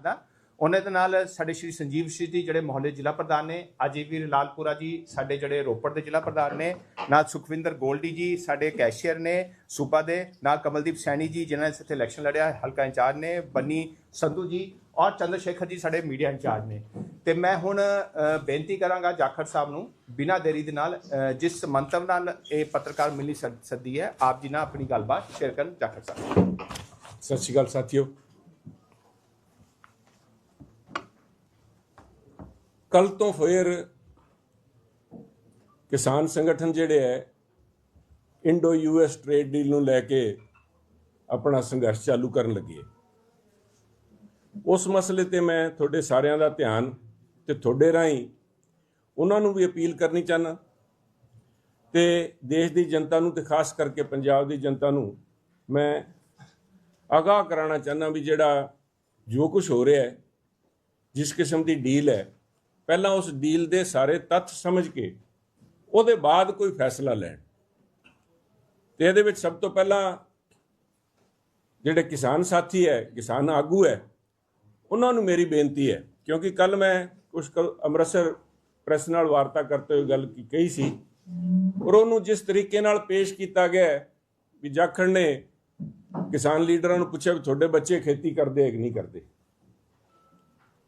ਰੱਖਦਾ ਉਹਨਾਂ ਦੇ ਨਾਲ ਸਾਡੇ ਸ਼੍ਰੀ ਸੰਜੀਵ ਸ਼੍ਰੀ ਜਿਹੜੇ ਮੁਹੱਲੇ ਜ਼ਿਲ੍ਹਾ ਪ੍ਰਧਾਨ ਨੇ ਅਜੀਵੀਰ ਲਾਲਪੁਰਾ ਜੀ ਸਾਡੇ ਜਿਹੜੇ ਰੋਪੜ ਦੇ ਜ਼ਿਲ੍ਹਾ ਪ੍ਰਧਾਨ ਨੇ, ਨਾਲ ਸੁਖਵਿੰਦਰ ਗੋਲਡੀ ਜੀ ਸਾਡੇ ਕੈਸ਼ੀਅਰ ਨੇ, ਸੂਬਾ ਦੇ, ਨਾਲ ਕਮਲਦੀਪ ਸੈਣੀ ਜੀ ਜਿਨ੍ਹਾਂ ਨੇ ਇੱਥੇ ਇਲੈਕਸ਼ਨ ਲੜਿਆ, ਹਲਕਾ ਇੰਚਾਰਜ ਨੇ, ਬੰਨੀ ਸੰਧੂ ਜੀ ਔਰ ਚੰਦਰ ਸ਼ੇਖਰ ਜੀ ਸਾਡੇ ਮੀਡੀਆ ਇੰਚਾਰਜ ਨੇ। ਤੇ ਮੈਂ ਹੁਣ ਬੇਨਤੀ ਕਰਾਂਗਾ ਜਾਖੜ ਸਾਹਿਬ ਨੂੰ ਬਿਨਾਂ ਦੇਰੀ ਦੇ ਨਾਲ ਜਿਸ ਮੰਤਵ ਨਾਲ ਇਹ ਪੱਤਰਕਾਰ ਮਿਲਣੀ ਸੱਦੀ ਹੈ, ਆਪ ਜੀ ਨਾਲ ਆਪਣੀ ਗੱਲਬਾਤ ਸ਼ੇਅਰ ਕਰਨ ਜਾਖੜ ਸਾਹਿਬ। ਸਤਿ ਸ਼੍ਰੀ ਅਕਾਲ ਸਾਥੀਓ। ਕੱਲ ਤੋਂ ਫਿਰ ਕਿਸਾਨ ਸੰਗਠਨ ਜਿਹੜੇ ਹੈ ਇੰਡੋ ਯੂਐਸ ਟ੍ਰੇਡ ਡੀਲ ਨੂੰ ਲੈ ਕੇ ਆਪਣਾ ਸੰਘਰਸ਼ ਚਾਲੂ ਕਰਨ ਲੱਗੇ ਉਸ ਮਸਲੇ ਤੇ ਮੈਂ ਤੁਹਾਡੇ ਸਾਰਿਆਂ ਦਾ ਧਿਆਨ ਤੇ ਤੁਹਾਡੇ ਰਾਹੀਂ ਉਹਨਾਂ ਨੂੰ ਵੀ ਅਪੀਲ ਕਰਨੀ ਚਾਹਨਾ ਤੇ ਦੇਸ਼ ਦੀ ਜਨਤਾ ਨੂੰ ਤੇ ਖਾਸ ਕਰਕੇ ਪੰਜਾਬ ਦੀ ਜਨਤਾ ਨੂੰ ਮੈਂ ਆਗਾਹ ਕਰਾਉਣਾ ਚਾਹੁੰਦਾ ਵੀ ਜਿਹੜਾ ਜੋ ਕੁਝ ਹੋ ਰਿਹਾ ਹੈ ਜਿਸ ਕਿਸਮ ਦੀ ਡੀਲ ਹੈ ਪਹਿਲਾਂ ਉਸ ਡੀਲ ਦੇ ਸਾਰੇ ਤੱਥ ਸਮਝ ਕੇ ਉਹਦੇ ਬਾਅਦ ਕੋਈ ਫੈਸਲਾ ਲੈਣ। ਤੇ ਇਹਦੇ ਵਿੱਚ ਸਭ ਤੋਂ ਪਹਿਲਾਂ ਜਿਹੜੇ ਕਿਸਾਨ ਸਾਥੀ ਹੈ, ਕਿਸਾਨ ਆਗੂ ਹੈ, ਉਹਨਾਂ ਨੂੰ ਮੇਰੀ ਬੇਨਤੀ ਹੈ, ਕਿਉਂਕਿ ਕੱਲ ਮੈਂ ਕੁਝ ਕੁ ਅੰਮ੍ਰਿਤਸਰ ਪ੍ਰੈਸ ਨਾਲ ਵਾਰਤਾ ਕਰਤੇ ਹੋਏ ਗੱਲ ਕੀ ਕਹੀ ਸੀ ਔਰ ਉਹਨੂੰ ਜਿਸ ਤਰੀਕੇ ਨਾਲ ਪੇਸ਼ ਕੀਤਾ ਗਿਆ ਵੀ ਜਾਖੜ ਨੇ ਕਿਸਾਨ ਲੀਡਰਾਂ ਨੂੰ ਪੁੱਛਿਆ ਵੀ ਤੁਹਾਡੇ ਬੱਚੇ ਖੇਤੀ ਕਰਦੇ ਹੈ ਕਿ ਨਹੀਂ ਕਰਦੇ।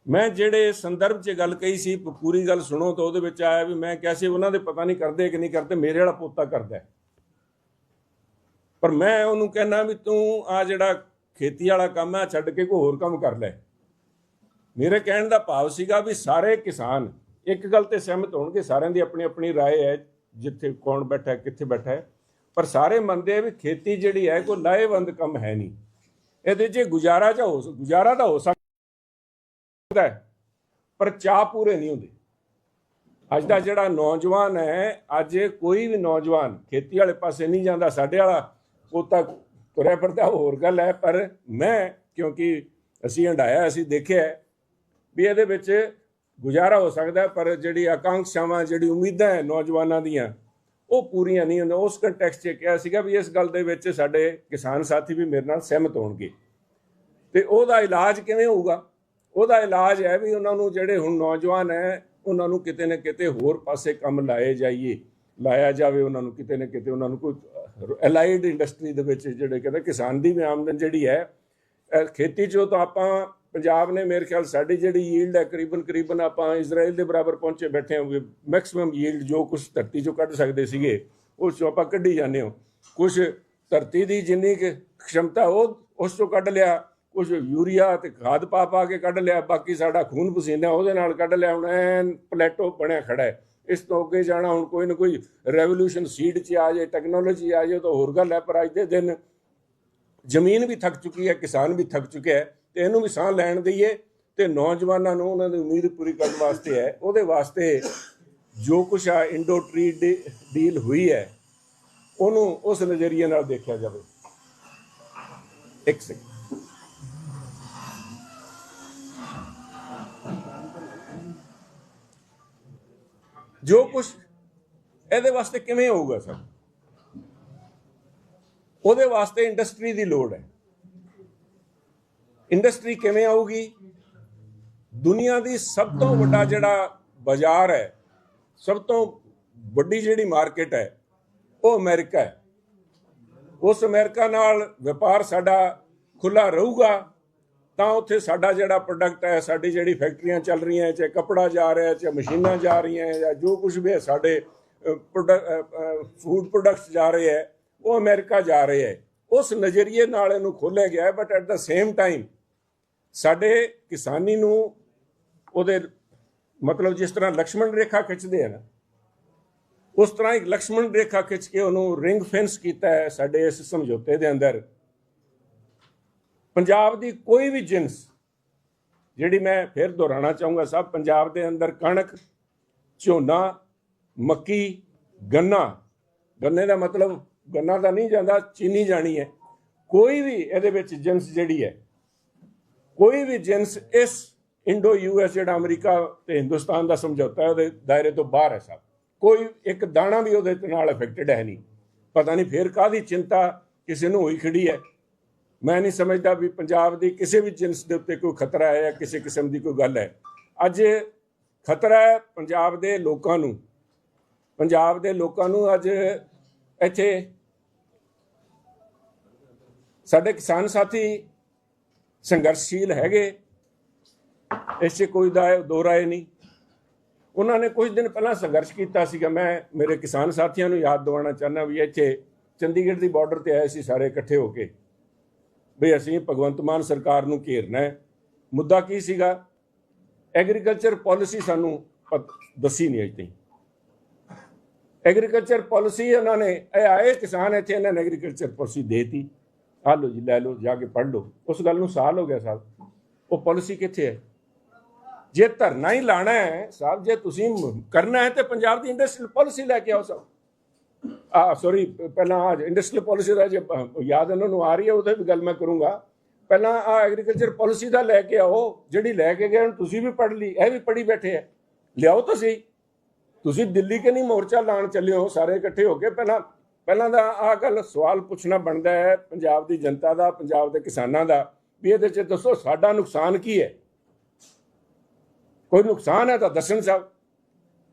ਮੈਂ ਜਿਹੜੇ ਸੰਦਰਭ 'ਚ ਗੱਲ ਕਹੀ ਸੀ ਪ- ਪੂਰੀ ਗੱਲ ਸੁਣੋ ਤਾਂ ਉਹਦੇ ਵਿੱਚ ਆਇਆ ਵੀ ਮੈਂ ਕਿਹਾ ਸੀ ਉਹਨਾਂ ਦੇ ਪਤਾ ਨਹੀਂ ਕਰਦੇ ਕਿ ਨਹੀਂ ਕਰਦੇ ਮੇਰੇ ਵਾਲਾ ਪੋਤਾ ਕਰਦਾ ਹੈ। ਪਰ ਮੈਂ ਉਹਨੂੰ ਕਹਿਣਾ ਵੀ ਤੂੰ ਆ ਜਿਹੜਾ ਖੇਤੀ ਵਾਲਾ ਕੰਮ ਹੈ ਛੱਡ ਕੇ ਕੋਈ ਹੋਰ ਕੰਮ ਕਰ ਲੈ ਮੇਰੇ ਕਹਿਣ ਦਾ ਭਾਵ ਸੀਗਾ ਵੀ ਸਾਰੇ ਕਿਸਾਨ ਇੱਕ ਗੱਲ ਤੇ ਸਹਿਮਤ ਹੋਣਗੇ ਸਾਰਿਆਂ ਦੀ ਆਪਣੀ ਆਪਣੀ رائے ਹੈ ਜਿੱਥੇ ਕੌਣ ਬੈਠਾ ਹੈ ਕਿੱਥੇ ਬੈਠਾ ਹੈ ਪਰ ਸਾਰੇ ਮੰਨਦੇ ਆ ਵੀ ਖੇਤੀ ਜਿਹੜੀ ਹੈ ਕੋਈ ਲਾਹੇਵੰਦ ਕੰਮ ਹੈ ਨਹੀਂ ਇਹਦੇ 'ਚ ਗੁਜ਼ਾਰਾ ਜਾਂ ਹੋ ਸਕ- ਗੁਜ਼ਾਰਾ ਤਾਂ ਹੋ ਸਕਦਾ ਹੈ, ਪਰ ਚਾਹ ਪੂਰੇ ਨਹੀਂ ਹੁੰਦੇ। ਅੱਜ ਦਾ ਜਿਹੜਾ ਨੌਜਵਾਨ ਹੈ, ਅੱਜ ਕੋਈ ਵੀ ਨੌਜਵਾਨ ਖੇਤੀ ਵਾਲੇ ਪਾਸੇ ਨਹੀਂ ਜਾਂਦਾ, ਸਾਡੇ ਵਾਲਾ ਉਹ ਤਾਂ ਤੁਰਿਆ ਫਿਰਦਾ, ਹੋਰ ਗੱਲ ਹੈ, ਪਰ ਮੈਂ ਕਿਉਂਕਿ ਅਸੀਂ ਹੰਡਾਇਆ ਅਸੀਂ ਦੇਖਿਆ ਵੀ ਇਹਦੇ ਵਿੱਚ ਗੁਜ਼ਾਰਾ ਹੋ ਸਕਦਾ ਪਰ ਜਿਹੜੀ ਆਕਾਂਖਸ਼ਾਵਾਂ, ਜਿਹੜੀ ਉਮੀਦਾਂ ਹੈ ਨੌਜਵਾਨਾਂ ਦੀਆਂ, ਉਹ ਪੂਰੀਆਂ ਨਹੀਂ ਹੁੰਦੀਆਂ। ਉਸ ਕੰਟੈਕਸਟ 'ਚ ਕਿਹਾ ਸੀਗਾ ਵੀ ਇਸ ਗੱਲ ਦੇ ਵਿੱਚ ਸਾਡੇ ਕਿਸਾਨ ਸਾਥੀ ਵੀ ਮੇਰੇ ਨਾਲ ਸਹਿਮਤ ਹੋਣਗੇ। ਤੇ ਉਹਦਾ ਇਲਾਜ ਕਿਵੇਂ ਹੋਊਗਾ? ਉਹਦਾ ਇਲਾਜ ਹੈ ਵੀ ਉਹਨਾਂ ਨੂੰ ਜਿਹੜੇ ਹੁਣ ਨੌਜਵਾਨ ਹੈ, ਉਹਨਾਂ ਨੂੰ ਕਿਤੇ ਨਾ ਕਿਤੇ ਹੋਰ ਪਾਸੇ ਕੰਮ ਲਾਏ ਜਾਈਏ, ਲਾਇਆ ਜਾਵੇ ਉਹਨਾਂ ਨੂੰ ਕਿਤੇ ਨਾ ਕਿਤੇ, ਉਹਨਾਂ ਨੂੰ ਕੋਈ ਅਲਾਈਡ ਇੰਡਸਟਰੀ ਦੇ ਵਿੱਚ ਜਿਹੜੇ ਕਹਿੰਦੇ ਕਿਸਾਨ ਦੀ ਵੀ ਆਮਦਨ ਜਿਹੜੀ ਹੈ ਖੇਤੀ ਚੋਂ ਤਾਂ ਆਪਾਂ, ਪੰਜਾਬ ਨੇ ਮੇਰੇ ਖਿਆਲ ਸਾਡੀ ਜਿਹੜੀ ਯੀਲਡ ਹੈ ਕਰੀਬਨ ਕਰੀਬਨ ਆਪਾਂ ਇਜ਼ਰਾਈਲ ਦੇ ਬਰਾਬਰ ਪਹੁੰਚੇ ਬੈਠੇ ਹਾਂ ਮੈਕਸਿਮਮ ਯੀਲਡ ਜੋ ਕੁਝ ਧਰਤੀ ਚੋਂ ਕੱਢ ਸਕਦੇ ਸੀਗੇ, ਉਸ ਚੋਂ ਆਪਾਂ ਕੱਢੀ ਜਾਂਦੇ ਹਾਂ। ਕੁਝ ਧਰਤੀ ਦੀ ਜਿੰਨੀ ਕੁ ਖਮਤਾ ਉਹ, ਉਸ ਚੋਂ ਕੱਢ ਲਿਆ ਕੁਝ ਯੂਰੀਆ ਤੇ ਖਾਦ ਪਾ ਪਾ ਕੇ ਕੱਢ ਲਿਆ, ਬਾਕੀ ਸਾਡਾ ਖੂਨ ਪਸੀਨਾ ਉਹਦੇ ਨਾਲ ਕੱਢ ਲਿਆ, ਹੁਣ ਐਨ ਪਲੇਟੋ ਬਣਿਆ ਖੜਾ ਹੈ। ਇਸ ਤੋਂ ਅੱਗੇ ਜਾਣਾ, ਹੁਣ ਕੋਈ ਨਾ ਕੋਈ ਰੈਵੋਲੂਸ਼ਨ ਸੀਡ 'ਚ ਆ ਜਾਏ ਟੈਕਨੋਲੋਜੀ ਆ ਜਾਏ, ਤਾਂ ਹੋਰ ਗੱਲ ਹੈ, ਪਰ ਅੱਜ ਦੇ ਦਿਨ ਜ਼ਮੀਨ ਵੀ ਥੱਕ ਚੁੱਕੀ ਹੈ, ਕਿਸਾਨ ਵੀ ਥੱਕ ਚੁੱਕਿਆ ਹੈ, ਤੇ ਇਹਨੂੰ ਵੀ ਸਾਹ ਲੈਣ ਦਈਏ, ਤੇ ਨੌਜਵਾਨਾਂ ਨੂੰ ਉਹਨਾਂ ਦੀ ਉਮੀਦ ਪੂਰੀ ਕਰਨ ਵਾਸਤੇ ਹੈ। ਉਹਦੇ ਵਾਸਤੇ ਜੋ ਕੁਛ ਆ ਇੰਡੋ ਟਰੀ ਡੀਲ ਹੋਈ ਹੈ, ਉਹਨੂੰ ਉਸ ਨਜ਼ਰੀਏ ਨਾਲ ਦੇਖਿਆ ਜਾਵੇ। ਇੱਕ ਸੈਕਿੰਡ ਜੋ ਕੁਛ ਇਹਦੇ ਵਾਸਤੇ ਕਿਵੇਂ ਹੋਊਗਾ ਸਰ? ਉਹਦੇ ਵਾਸਤੇ ਇੰਡਸਟਰੀ ਦੀ ਲੋੜ ਹੈ। ਇੰਡਸਟਰੀ ਕਿਵੇਂ ਆਊਗੀ? ਦੁਨੀਆ ਦੀ ਸਭ ਤੋਂ ਵੱਡਾ ਜਿਹੜਾ ਬਾਜ਼ਾਰ ਹੈ, ਸਭ ਤੋਂ ਵੱਡੀ ਜਿਹੜੀ ਮਾਰਕੀਟ ਹੈ, ਉਹ ਅਮਰੀਕਾ ਹੈ। ਉਸ ਅਮਰੀਕਾ ਨਾਲ ਵਪਾਰ ਸਾਡਾ ਖੁੱਲਾ ਰਹੂਗਾ। ਤਾਂ ਉੱਥੇ ਸਾਡਾ ਜਿਹੜਾ ਪ੍ਰੋਡਕਟ ਹੈ, ਸਾਡੀ ਜਿਹੜੀ ਫੈਕਟਰੀਆਂ ਚੱਲ ਰਹੀਆਂ, ਚਾਹੇ ਕਪੜਾ ਜਾ ਰਿਹਾ ਚਾਹੇ ਮਸ਼ੀਨਾਂ ਜਾ ਰਹੀਆਂ ਜਾਂ ਜੋ ਕੁਝ ਵੀ ਹੈ, ਸਾਡੇ ਫੂਡ ਪ੍ਰੋਡਕਟਸ ਜਾ ਰਹੇ ਹੈ, ਉਹ ਅਮਰੀਕਾ ਜਾ ਰਹੇ ਹੈ। ਉਸ ਨਜ਼ਰੀਏ ਨਾਲ ਇਹਨੂੰ ਖੋਲਿਆ ਗਿਆ ਹੈ but at the same time ਸਾਡੇ ਕਿਸਾਨੀ ਨੂੰ ਉਹਦੇ ਮਤਲਬ ਜਿਸ ਤਰ੍ਹਾਂ ਲਕਸ਼ਮਣ ਰੇਖਾ ਖਿੱਚਦੇ ਆ ਨਾ, ਉਸ ਤਰ੍ਹਾਂ ਇੱਕ ਲਕਸ਼ਮਣ ਰੇਖਾ ਖਿੱਚ ਕੇ ਉਹਨੂੰ ਰਿੰਗ ਫੈਂਸ ਕੀਤਾ ਹੈ ਸਾਡੇ ਇਸ ਸਮਝੌਤੇ ਦੇ ਅੰਦਰ। ਪੰਜਾਬ ਦੀ ਕੋਈ ਵੀ ਜਿੰਸ ਜਿਹੜੀ ਮੈਂ ਫਿਰ ਦੁਹਰਾਉਣਾ ਚਾਹੂੰਗਾ ਸਭ, ਪੰਜਾਬ ਦੇ ਅੰਦਰ ਕਣਕ, ਝੋਨਾ, ਮੱਕੀ, ਗੰਨਾ। ਗੰਨੇ ਦਾ ਮਤਲਬ ਗੰਨਾ ਤਾਂ ਨਹੀਂ ਜਾਂਦਾ, ਚੀਨੀ ਜਾਣੀ ਹੈ। ਕੋਈ ਵੀ ਇਹਦੇ ਵਿੱਚ ਜਿੰਸ ਜਿਹੜੀ ਹੈ, ਕੋਈ ਵੀ ਜਿੰਸ ਇਸ ਇੰਡੋ ਯੂਐਸ ਜਿਹੜਾ ਅਮਰੀਕਾ ਤੇ ਹਿੰਦੁਸਤਾਨ ਦਾ ਸਮਝੌਤਾ ਹੈ, ਉਹਦੇ ਦਾਇਰੇ ਤੋਂ ਬਾਹਰ ਹੈ ਸਭ। ਕੋਈ ਇੱਕ ਦਾਣਾ ਵੀ ਉਹਦੇ ਨਾਲ ਅਫੈਕਟਡ ਹੈ ਨਹੀਂ। ਪਤਾ ਨਹੀਂ ਫੇਰ ਕਾਦੀ ਚਿੰਤਾ, ਕਿਸੇ ਨੂੰ ਹੋਈ ਖੜੀ ਹੈ। ਮੈਂ ਨਹੀਂ ਸਮਝਦਾ ਵੀ ਪੰਜਾਬ ਦੀ ਕਿਸੇ ਵੀ ਜਿੰਸ ਦੇ ਉੱਤੇ ਕੋਈ ਖਤਰਾ ਹੈ ਜਾਂ ਕਿਸੇ ਕਿਸਮ ਦੀ ਕੋਈ ਗੱਲ ਹੈ। ਅੱਜ ਖਤਰਾ ਹੈ ਪੰਜਾਬ ਦੇ ਲੋਕਾਂ ਨੂੰ। ਪੰਜਾਬ ਦੇ ਲੋਕਾਂ ਨੂੰ ਅੱਜ ਇੱਥੇ ਸਾਡੇ ਕਿਸਾਨ ਸਾਥੀ ਸੰਘਰਸ਼ੀਲ ਹੈਗੇ। ਇਸ 'ਚ ਕੋਈ ਦਾ ਦੋ ਰਾਏ ਨਹੀਂ। ਉਹਨਾਂ ਨੇ ਕੁਝ ਦਿਨ ਪਹਿਲਾਂ ਸੰਘਰਸ਼ ਕੀਤਾ ਸੀਗਾ। ਮੈਂ ਮੇਰੇ ਕਿਸਾਨ ਸਾਥੀਆਂ ਨੂੰ ਯਾਦ ਦਿਵਾਉਣਾ ਚਾਹੁੰਦਾ ਵੀ ਇੱਥੇ ਚੰਡੀਗੜ੍ਹ ਦੀ ਬਾਰਡਰ ਤੇ ਆਏ ਸੀ ਸਾਰੇ ਇਕੱਠੇ ਹੋ ਕੇ। ਵੀ ਅਸੀਂ ਭਗਵੰਤ ਮਾਨ ਸਰਕਾਰ ਨੂੰ ਘੇਰਨਾ ਹੈ। ਮੁੱਦਾ ਕੀ ਸੀਗਾ? ਐਗਰੀਕਲਚਰ ਪਾਲਿਸੀ ਸਾਨੂੰ ਦੱਸੀ ਨਹੀਂ ਅਜੇ ਤਾਈਂ। ਐਗਰੀਕਲਚਰ ਪਾਲਿਸੀ ਇਹਨਾਂ ਨੇ, ਇਹ ਆਏ ਕਿਸਾਨ ਇੱਥੇ, ਇਹਨਾਂ ਨੇ ਐਗਰੀਕਲਚਰ ਪਾਲਿਸੀ ਦੇਤੀ। ਆ ਲਓ ਜੀ, ਲੈ ਲਓ, ਜਾ ਕੇ ਪੜ੍ਹ ਲਓ। ਉਸ ਗੱਲ ਨੂੰ ਸਾਲ ਹੋ ਗਿਆ ਸਾਹਿਬ ਉਹ ਪਾਲਿਸੀ ਕਿੱਥੇ ਹੈ? ਜੇ ਧਰਨਾ ਹੀ ਲਾਣਾ ਹੈ, ਸਾਹਿਬ, ਜੇ ਤੁਸੀਂ ਕਰਨਾ ਹੈ ਤੇ ਪੰਜਾਬ ਦੀ ਇੰਡਸਟਰੀਅਲ ਪਾਲਿਸੀ ਲੈ ਕੇ ਆਓ ਸਾਹਿਬ ਆ ਸੌਰੀ ਪਹਿਲਾਂ ਆ ਇੰਡਸਟਰੀਅਲ ਪਾਲਿਸੀ ਦਾ ਜੇ ਯਾਦ ਇਹਨਾਂ ਨੂੰ ਆ ਰਹੀ ਹੈ, ਉਹਦੇ ਵੀ ਗੱਲ ਮੈਂ ਕਰੂੰਗਾ। ਪਹਿਲਾਂ ਆ ਐਗਰੀਕਲਚਰ ਪਾਲਿਸੀ ਦਾ ਲੈ ਕੇ ਆਓ, ਜਿਹੜੀ ਲੈ ਕੇ ਗਏ ਤੁਸੀਂ ਵੀ ਪੜ੍ਹ ਲਈ, ਇਹ ਵੀ ਪੜ੍ਹੀ ਬੈਠੇ ਹੈ ਲਿਆਓ ਤਾਂ ਸਹੀ। ਤੁਸੀਂ ਦਿੱਲੀ ਕੇ ਨਹੀਂ ਮੋਰਚਾ ਲਾਣ ਚੱਲੇ ਹੋ, ਸਾਰੇ ਇਕੱਠੇ ਹੋ ਕੇ, ਪਹਿਲਾਂ ਪਹਿਲਾਂ ਦਾ ਆ ਗੱਲ ਸਵਾਲ ਪੁੱਛਣਾ ਬਣਦਾ ਹੈ, ਪੰਜਾਬ ਦੀ ਜਨਤਾ ਦਾ, ਪੰਜਾਬ ਦੇ ਕਿਸਾਨਾਂ ਦਾ, ਵੀ ਇਹਦੇ ਚ ਦੱਸੋ, ਸਾਡਾ ਨੁਕਸਾਨ ਕੀ ਹੈ? ਕੋਈ ਨੁਕਸਾਨ ਹੈ ਤਾਂ ਦੱਸਣ ਸਾਹਿਬ।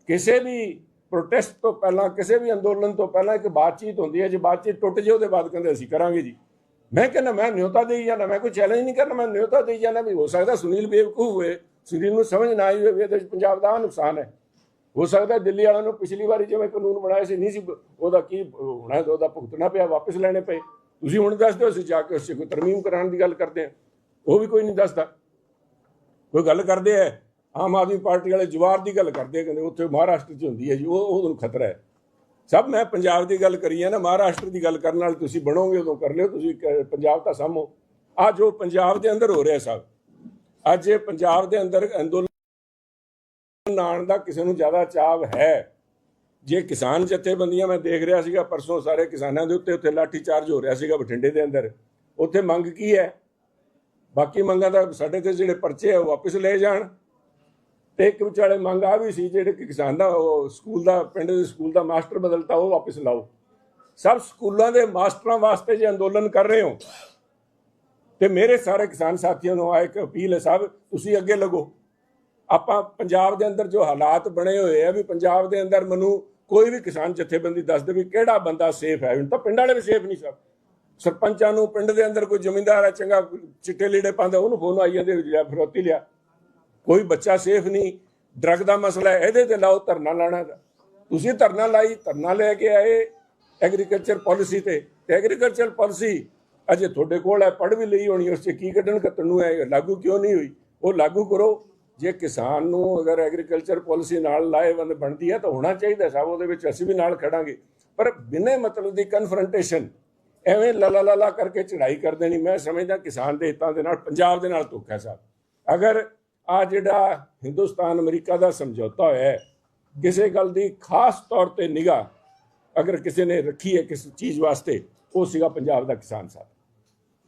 ਕਿਸੇ ਵੀ ਪ੍ਰੋਟੈਸਟ ਤੋਂ ਪਹਿਲਾਂ, ਕਿਸੇ ਵੀ ਅੰਦੋਲਨ ਤੋਂ ਪਹਿਲਾਂ ਇੱਕ ਬਾਤਚੀਤ ਹੁੰਦੀ ਹੈ, ਜੇ ਬਾਤਚੀਤ ਟੁੱਟ ਜੇ ਉਹਦੇ ਬਾਅਦ ਕਹਿੰਦੇ ਅਸੀਂ ਕਰਾਂਗੇ ਜੀ। ਮੈਂ ਕਹਿੰਦਾ, ਮੈਂ ਨਿਯੋਤਾ ਦੇਈ ਜਾਣਾ ਮੈਂ ਕੋਈ ਚੈਲੰਜ ਨਹੀਂ ਕਰਨਾ, ਮੈਂ ਨਿਯੋਤਾ ਦੇਈ ਜਾਣਾ ਵੀ ਹੋ ਸਕਦਾ ਸੁਨੀਲ ਬੇਵਕੂਫ ਹੋਏ ਸੁਨੀਲ ਨੂੰ ਸਮਝ ਨਾ ਆਈ ਹੋਵੇ ਵੀ ਪੰਜਾਬ ਦਾ ਆਹ ਨੁਕਸਾਨ ਹੈ। ਹੋ ਸਕਦਾ ਦਿੱਲੀ ਵਾਲਿਆਂ ਨੂੰ ਪਿਛਲੀ ਵਾਰੀ ਜਿਵੇਂ ਕਾਨੂੰਨ ਬਣਾਇਆ ਸੀ, ਨਹੀਂ ਸੀ, ਉਹਦਾ ਕੀ ਹੋਣਾ, ਉਹਦਾ ਭੁਗਤਣਾ ਪਿਆ, ਵਾਪਸ ਲੈਣੇ ਪਏ। ਤੁਸੀਂ ਹੁਣ ਦੱਸ ਦਿਓ, ਅਸੀਂ ਜਾ ਕੇ ਉਸ ਕੋਈ ਤਰਮੀਮ ਕਰਾਉਣ ਦੀ ਗੱਲ ਕਰਦੇ ਹਾਂ। ਉਹ ਵੀ ਕੋਈ ਨਹੀਂ ਦੱਸਦਾ। ਕੋਈ ਗੱਲ ਕਰਦੇ ਐ ਆਮ ਆਦਮੀ ਪਾਰਟੀ ਵਾਲੇ ਜਵਾਰ ਦੀ ਗੱਲ ਕਰਦੇ ਆ, ਕਹਿੰਦੇ ਉੱਥੇ ਮਹਾਰਾਸ਼ਟਰ 'ਚ ਹੁੰਦੀ ਹੈ ਜੀ ਉਹ ਉਹਨੂੰ ਖਤਰਾ ਹੈ। ਸਭ ਮੈਂ ਪੰਜਾਬ ਦੀ ਗੱਲ ਕਰੀ ਹੈ ਨਾ ਮਹਾਰਾਸ਼ਟਰ ਦੀ ਗੱਲ ਕਰਨ ਨਾਲ ਤੁਸੀਂ ਬਣੋਗੇ ਉਦੋਂ ਕਰ ਲਿਓ ਤੁਸੀਂ ਪੰਜਾਬ ਤਾਂ ਸਾਹਮੋ ਆ ਜੋ ਪੰਜਾਬ ਦੇ ਅੰਦਰ ਹੋ ਰਿਹਾ ਸਭ। ਅੱਜ ਇਹ ਪੰਜਾਬ ਦੇ ਅੰਦਰ ਅੰਦੋਲਨ ਆਉਣ ਦਾ ਕਿਸੇ ਨੂੰ ਜ਼ਿਆਦਾ ਚਾਵ ਹੈ। ਜੇ ਕਿਸਾਨ ਜਥੇਬੰਦੀਆਂ ਮੈਂ ਦੇਖ ਰਿਹਾ ਸੀਗਾ ਪਰਸੋਂ ਸਾਰੇ ਕਿਸਾਨਾਂ ਦੇ ਉੱਤੇ ਉੱਥੇ ਲਾਠੀ ਚਾਰਜ ਹੋ ਰਿਹਾ ਸੀਗਾ ਬਠਿੰਡੇ ਦੇ ਅੰਦਰ। ਉੱਥੇ ਮੰਗ ਕੀ ਹੈ? ਬਾਕੀ ਮੰਗਾਂ ਦਾ ਸਾਡੇ ਤੇ ਜਿਹੜੇ ਪਰਚੇ ਆ ਉਹ ਵਾਪਸ ਲੈ ਜਾਣ। ਤੇ ਇੱਕ ਵਿਚਾਲੇ ਮੰਗ ਆ ਵੀ ਸੀ ਜਿਹੜੇ ਕਿਸਾਨ ਦਾ, ਉਹ ਸਕੂਲ ਦਾ, ਪਿੰਡ ਦੇ ਸਕੂਲ ਦਾ ਮਾਸਟਰ ਬਦਲਤਾ, ਉਹ ਵਾਪਸ ਲਾਓ। ਸਭ ਸਕੂਲਾਂ ਦੇ ਮਾਸਟਰਾਂ ਵਾਸਤੇ ਜੇ ਅੰਦੋਲਨ ਕਰ ਰਹੇ ਹੋ, ਤੇ ਮੇਰੇ ਸਾਰੇ ਕਿਸਾਨ ਸਾਥੀਆਂ ਨੂੰ ਆ ਇੱਕ ਅਪੀਲ ਹੈ ਸਾਹਿਬ ਤੁਸੀਂ ਅੱਗੇ ਲੱਗੋ। ਆਪਾਂ ਪੰਜਾਬ ਦੇ ਅੰਦਰ ਜੋ ਹਾਲਾਤ ਬਣੇ ਹੋਏ ਆ, ਵੀ ਪੰਜਾਬ ਦੇ ਅੰਦਰ ਮੈਨੂੰ ਕੋਈ ਵੀ ਕਿਸਾਨ ਜਥੇਬੰਦੀ ਦੱਸ ਦੇ ਵੀ ਕਿਹੜਾ ਬੰਦਾ ਸੇਫ ਹੈ। ਹੁਣ ਤਾਂ ਪਿੰਡ ਵਾਲੇ ਵੀ ਸੇਫ ਨਹੀਂ ਸਭ ਸਰਪੰਚਾਂ ਨੂੰ ਪਿੰਡ ਦੇ ਅੰਦਰ ਕੋਈ ਜ਼ਮੀਂਦਾਰ ਹੈ, ਚੰਗਾ ਚਿੱਟੇ ਲੀੜੇ ਪਾਉਂਦਾ, ਉਹਨੂੰ ਫੋਨ ਆਈ ਜਾਂਦੇ, ਵੀ ਲਿਆ ਫਰੋਤੀ ਲਿਆ। ਕੋਈ ਬੱਚਾ ਸੇਫ ਨਹੀਂ ਡਰਗ ਦਾ ਮਸਲਾ ਹੈ, ਇਹਦੇ ਤੇ ਲਾਓ ਧਰਨਾ ਲਾਣਾ ਤੁਸੀਂ ਧਰਨਾ ਲਾਈ, ਧਰਨਾ ਲੈ ਕੇ ਆਏ ਐਗਰੀਕਲਚਰ ਪਾਲਿਸੀ ਤੇ। ਐਗਰੀਕਲਚਰ ਪਾਲਿਸੀ ਅਜੇ ਤੁਹਾਡੇ ਕੋਲ ਹੈ, ਪੜ੍ਹ ਵੀ ਲਈ ਹੋਣੀ, ਉਸ 'ਚ ਕੀ ਕੱਢਣ ਕੱਤਣ ਨੂੰ ਹੈ, ਲਾਗੂ ਕਿਉਂ ਨਹੀਂ ਹੋਈ? ਉਹ ਲਾਗੂ ਕਰੋ। ਜੇ ਕਿਸਾਨ ਨੂੰ ਅਗਰ ਐਗਰੀਕਲਚਰ ਪਾਲਿਸੀ ਨਾਲ ਲਾਏਵੰਦ ਬਣਦੀ ਹੈ ਤਾਂ ਹੋਣਾ ਚਾਹੀਦਾ, ਸਭ ਉਹਦੇ ਵਿੱਚ ਅਸੀਂ ਵੀ ਨਾਲ ਖੜਾਂਗੇ। ਪਰ ਬਿਨਾਂ ਮਤਲਬ ਦੀ ਕਨਫਰੰਟੇਸ਼ਨ ਐਵੇਂ ਲਲਾ ਲਲਾ ਕਰਕੇ ਚੜਾਈ ਕਰ ਦੇਣੀ, ਮੈਂ ਸਮਝਦਾ ਕਿਸਾਨ ਦੇ ਹਿੱਤਾਂ ਦੇ ਨਾਲ, ਪੰਜਾਬ ਦੇ ਨਾਲ ਧੋਖਾ ਹੈ ਸਾਹਿਬ ਅਗਰ ਆ ਜਿਹੜਾ ਹਿੰਦੁਸਤਾਨ ਅਮਰੀਕਾ ਦਾ ਸਮਝੌਤਾ ਹੋਇਆ ਕਿਸੇ ਗੱਲ ਦੀ ਖਾਸ ਤੌਰ ਤੇ ਨਿਗਾਹ ਅਗਰ ਕਿਸੇ ਨੇ ਰੱਖੀ ਹੈ ਕਿਸੇ ਚੀਜ਼ ਵਾਸਤੇ, ਉਹ ਸੀਗਾ ਪੰਜਾਬ ਦਾ ਕਿਸਾਨ ਸਾਹਿਬ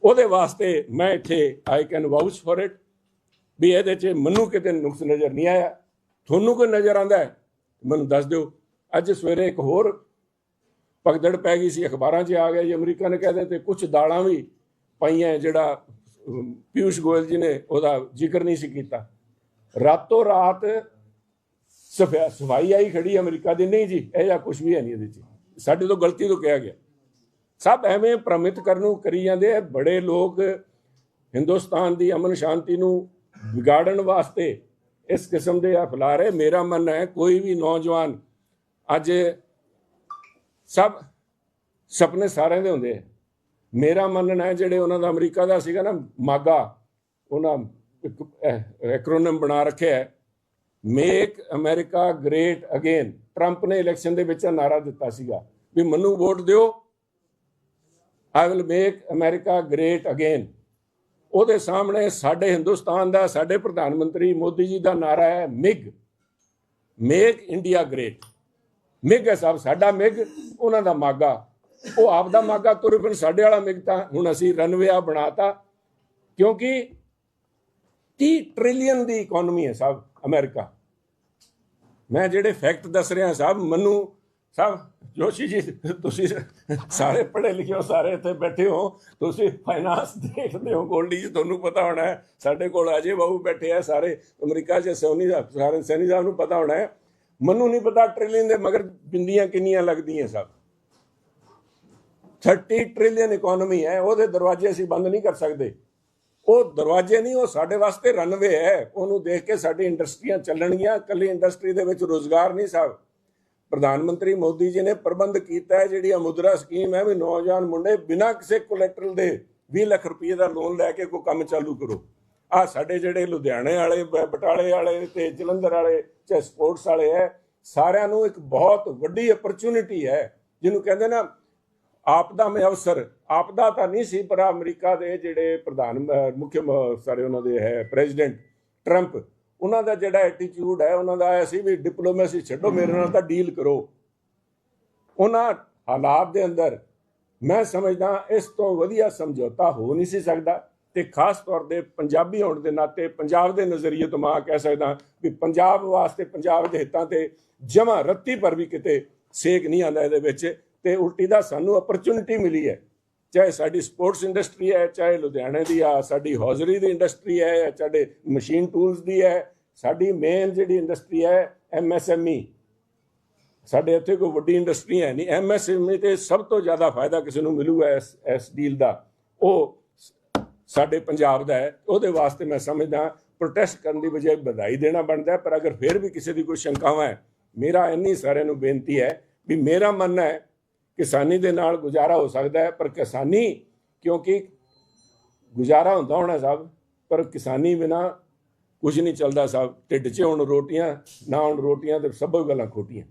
ਉਹਦੇ ਵਾਸਤੇ ਮੈਂ ਇੱਥੇ I can vouch for it ਵੀ ਇਹਦੇ 'ਚ ਮੈਨੂੰ ਕਿਤੇ ਨੁਕਸ ਨਜ਼ਰ ਨਹੀਂ ਆਇਆ। ਤੁਹਾਨੂੰ ਕੋਈ ਨਜ਼ਰ ਆਂਦਾ ਹੈ, ਮੈਨੂੰ ਦੱਸ ਦਿਓ। ਅੱਜ ਸਵੇਰੇ ਇੱਕ ਹੋਰ ਭਗਦੜ ਪੈ ਗਈ ਸੀ, ਅਖਬਾਰਾਂ 'ਚ ਆ ਗਿਆ ਜੀ, ਅਮਰੀਕਾ ਨੇ ਕਹਿੰਦੇ ਤੇ ਕੁਝ ਦਾਲਾਂ ਵੀ ਪਾਈਆਂ ਜਿਹੜਾ ਪਿਊਸ਼ ਗੋਇਲ ਜੀ ਨੇ ਉਹਦਾ ਜ਼ਿਕਰ ਨਹੀਂ ਸੀ ਕੀਤਾ। ਰਾਤੋਂ ਰਾਤ ਸਫਾ, ਸਫ਼ਾਈ ਆਈ ਖੜੀ ਅਮਰੀਕਾ ਦੀ, ਨਹੀਂ ਜੀ, ਇਹ ਜਾਂ ਕੁਝ ਵੀ ਹੈ ਨਹੀਂ ਇਹਦੇ 'ਚ। ਸਾਡੇ ਤੋਂ ਗਲਤੀ ਤੋਂ ਕਿਹਾ ਗਿਆ। ਸਭ ਐਵੇਂ ਭ੍ਰਮਿਤ ਕਰਨ ਨੂੰ ਕਰੀ ਜਾਂਦੇ ਆ, ਬੜੇ ਲੋਕ ਹਿੰਦੁਸਤਾਨ ਦੀ ਅਮਨ ਸ਼ਾਂਤੀ ਨੂੰ ਵਿਗਾੜਨ ਵਾਸਤੇ ਇਸ ਕਿਸਮ ਦੇ ਆ ਫੈਲਾ ਰਹੇ। ਮੇਰਾ ਮੰਨ ਹੈ, ਕੋਈ ਵੀ ਨੌਜਵਾਨ ਅੱਜ ਸਭ, ਸੁਪਨੇ ਸਾਰਿਆਂ ਦੇ ਹੁੰਦੇ ਆ। ਮੇਰਾ ਮੰਨਣਾ ਹੈ ਜਿਹੜੇ ਉਹਨਾਂ ਦਾ ਅਮਰੀਕਾ ਦਾ ਸੀਗਾ ਨਾ ਮਾਗਾ, ਉਹਨਾਂ ਇੱਕ ਐਕਰੋਨਮ ਬਣਾ ਰੱਖਿਆ ਹੈ। Make America great again Trump ਨੇ ਇਲੈਕਸ਼ਨ ਦੇ ਵਿੱਚ ਨਾਰਾ ਦਿੱਤਾ ਸੀਗਾ ਵੀ ਮੈਨੂੰ ਵੋਟ ਦਿਓ। I will make America great again ਉਹਦੇ ਸਾਹਮਣੇ ਸਾਡੇ ਹਿੰਦੁਸਤਾਨ ਦਾ, ਸਾਡੇ ਪ੍ਰਧਾਨ ਮੰਤਰੀ ਮੋਦੀ ਜੀ ਦਾ ਨਾਰਾ ਹੈ MIG. Make India great MIG ਹੈ ਸਾਹਿਬ, ਸਾਡਾ ਮਿਗ, ਉਹਨਾਂ ਦਾ ਮਾਗਾ। ਉਹ ਆਪ ਦਾ ਮਾਗਾ ਤੁਰ ਫਿਰ ਸਾਡੇ ਵਾਲਾ ਮਿਗਤਾ ਹੁਣ ਅਸੀਂ ਰਨਵੇ ਆ ਬਣਾਤਾ। ਕਿਉਂਕਿ 30 ਟ੍ਰਿਲੀਅਨ ਦੀ ਇਕਨੋਮੀ ਹੈ ਸਾਹਿਬ ਅਮਰੀਕਾ। ਮੈਂ ਜਿਹੜੇ ਫੈਕਟ ਦੱਸ ਰਿਹਾ ਸਾਹਿਬ ਮੈਨੂੰ ਸਾਹਿਬ ਜੋਸ਼ੀ ਜੀ, ਤੁਸੀਂ ਸਾਰੇ ਪੜ੍ਹੇ ਲਿਖੇ ਹੋ, ਸਾਰੇ ਇੱਥੇ ਬੈਠੇ ਹੋ। ਤੁਸੀਂ ਫਾਈਨਾਂਸ ਦੇਖਦੇ ਹੋ, ਗੋਲਡੀ ਜੀ, ਤੁਹਾਨੂੰ ਪਤਾ ਹੋਣਾ ਹੈ। ਸਾਡੇ ਕੋਲ ਅਜੇ ਬਾਬੂ ਬੈਠੇ ਆ, ਸਾਰੇ ਅਮਰੀਕਾ 'ਚ ਸੋਨੀ ਸਾਹਿਬ ਸਾਰੇ ਸੈਨੀ ਸਾਹਿਬ ਨੂੰ ਪਤਾ ਹੋਣਾ ਹੈ। ਮੈਨੂੰ ਨਹੀਂ ਪਤਾ ਟ੍ਰਿਲੀਅਨ ਦੇ ਮਗਰ ਬਿੰਦੀਆਂ ਕਿੰਨੀਆਂ ਲੱਗਦੀਆਂ ਸਭ 30 ਟ੍ਰਿਲੀਅਨ ਇਕਨੋਮੀ ਹੈ, ਉਹਦੇ ਦਰਵਾਜ਼ੇ ਅਸੀਂ ਬੰਦ ਨਹੀਂ ਕਰ ਸਕਦੇ। ਉਹ ਦਰਵਾਜ਼ੇ ਨਹੀਂ, ਉਹ ਸਾਡੇ ਵਾਸਤੇ ਰਨਵੇ ਹੈ। ਉਹਨੂੰ ਦੇਖ ਕੇ ਸਾਡੀ ਇੰਡਸਟਰੀਆਂ ਚੱਲਣਗੀਆਂ। ਕੱਲੀ ਇੰਡਸਟਰੀ ਦੇ ਵਿੱਚ ਰੋਜ਼ਗਾਰ ਨਹੀਂ ਸਾਹਿਬ ਪ੍ਰਧਾਨ ਮੰਤਰੀ ਮੋਦੀ ਜੀ ਨੇ ਪ੍ਰਬੰਧ ਕੀਤਾ ਹੈ, ਜਿਹੜੀ ਆ ਮੁਦਰਾ ਸਕੀਮ ਹੈ ਵੀ ਨੌਜਵਾਨ ਮੁੰਡੇ ਬਿਨਾਂ ਕਿਸੇ ਕੋਲੈਟਰਲ ਦੇ 20 ਲੱਖ ਰੁਪਏ ਦਾ ਲੋਨ ਲੈ ਕੇ ਕੋਈ ਕੰਮ ਚਾਲੂ ਕਰੋ। ਆ ਸਾਡੇ ਜਿਹੜੇ ਲੁਧਿਆਣੇ ਵਾਲੇ ਬਟਾਲੇ ਵਾਲੇ ਤੇ ਜਲੰਧਰ ਵਾਲੇ, ਚਾਹੇ ਸਪੋਰਟਸ ਵਾਲੇ ਹੈ, ਸਾਰਿਆਂ ਨੂੰ ਇੱਕ ਬਹੁਤ ਵੱਡੀ ਅਪਰਚੂਨਿਟੀ ਹੈ, ਜਿਹਨੂੰ ਕਹਿੰਦੇ ਨਾ ਆਪਦਾ ਮੇ ਅਵਸਰ ਆਪਦਾ ਤਾਂ ਨਹੀਂ ਸੀ ਪਰ ਅਮਰੀਕਾ ਦੇ ਜਿਹੜੇ ਪ੍ਰਧਾਨ ਮੁੱਖ ਸਾਰੇ ਉਹਨਾਂ ਦੇ ਹੈ ਪ੍ਰੈਜ਼ੀਡੈਂਟ ਟਰੰਪ ਉਹਨਾਂ ਦਾ ਜਿਹੜਾ ਐਟੀਟਿਊਡ ਹੈ ਉਹਨਾਂ ਦਾ ਆਇਆ ਸੀ ਵੀ ਡਿਪਲੋਮੇਸੀ ਛੱਡੋ ਮੇਰੇ ਨਾਲ ਤਾਂ ਡੀਲ ਕਰੋ। ਉਹਨਾਂ ਹਾਲਾਤ ਦੇ ਅੰਦਰ ਮੈਂ ਸਮਝਦਾ ਇਸ ਤੋਂ ਵਧੀਆ ਸਮਝੌਤਾ ਹੋ ਨਹੀਂ ਸੀ ਸਕਦਾ ਤੇ ਖਾਸ ਤੌਰ ਤੇ ਪੰਜਾਬੀ ਹੋਣ ਦੇ ਨਾਤੇ ਪੰਜਾਬ ਦੇ ਨਜ਼ਰੀਏ ਤੋਂ ਮੈਂ ਕਹਿ ਸਕਦਾ ਵੀ ਪੰਜਾਬ ਵਾਸਤੇ ਪੰਜਾਬ ਦੇ ਹਿੱਤਾਂ ਤੇ ਜਮਾ ਰੱਤੀ ਪਰ ਵੀ ਕਿਤੇ ਸੇਕ ਨਹੀਂ ਆਉਂਦਾ ਇਹਦੇ ਵਿੱਚ। ਤੇ ਉਲਟੀ ਦਾ ਸਾਨੂੰ ਅਪਰਚੂਨਿਟੀ ਮਿਲੀ ਹੈ। ਚਾਹੇ ਸਾਡੀ ਸਪੋਰਟਸ ਇੰਡਸਟਰੀ ਹੈ, ਚਾਹੇ ਲੁਧਿਆਣੇ ਦੀ ਆ, ਸਾਡੀ ਹੌਜ਼ਰੀ ਦੀ ਇੰਡਸਟਰੀ ਹੈ ਸਾਡੇ ਮਸ਼ੀਨ ਟੂਲਸ ਦੀ ਹੈ, ਸਾਡੀ ਮੇਨ ਜਿਹੜੀ ਇੰਡਸਟਰੀ ਹੈ ਐਮਐਸਐਮਈ ਸਾਡੇ ਇੱਥੇ ਕੋਈ ਵੱਡੀ ਇੰਡਸਟਰੀ ਹੈ ਨਹੀਂ। ਐਮਐਸਐਮਈ ਤੇ ਸਭ ਤੋਂ ਜ਼ਿਆਦਾ ਫਾਇਦਾ ਕਿਸੇ ਨੂੰ ਮਿਲੂਗਾ ਇਸ ਇਸ ਡੀਲ ਦਾ। ਉਹ ਸਾਡੇ ਪੰਜਾਬ ਦਾ ਹੈ। ਉਹਦੇ ਵਾਸਤੇ ਮੈਂ ਸਮਝਦਾ ਪ੍ਰੋਟੈਸਟ ਕਰਨ ਦੀ ਬਜਾਏ ਵਧਾਈ ਦੇਣਾ ਬਣਦਾ ਪਰ ਅਗਰ ਫਿਰ ਵੀ ਕਿਸੇ ਦੀ ਕੋਈ ਸ਼ੰਕਾਵਾਂ ਹੈ, ਮੇਰਾ ਇੰਨੀ ਸਾਰਿਆਂ ਨੂੰ ਬੇਨਤੀ ਹੈ ਵੀ ਮੇਰਾ ਮੰਨਣਾ ਹੈ ਕਿਸਾਨੀ ਦੇ ਨਾਲ ਗੁਜ਼ਾਰਾ ਹੋ ਸਕਦਾ ਹੈ, ਪਰ ਕਿਸਾਨੀ ਕਿਉਂਕਿ ਗੁਜ਼ਾਰਾ ਹੁੰਦਾ ਹੋਣਾ ਸਾਹਿਬ ਪਰ ਕਿਸਾਨੀ ਬਿਨਾ ਕੁਝ ਨਹੀਂ ਚੱਲਦਾ ਸਾਹਿਬ ਢਿੱਡ 'ਚ ਹੁਣ ਰੋਟੀਆਂ, ਨਾ ਹੁਣ ਰੋਟੀਆਂ ਤੇ ਸਭ ਗੱਲਾਂ ਖੋਟੀਆਂ।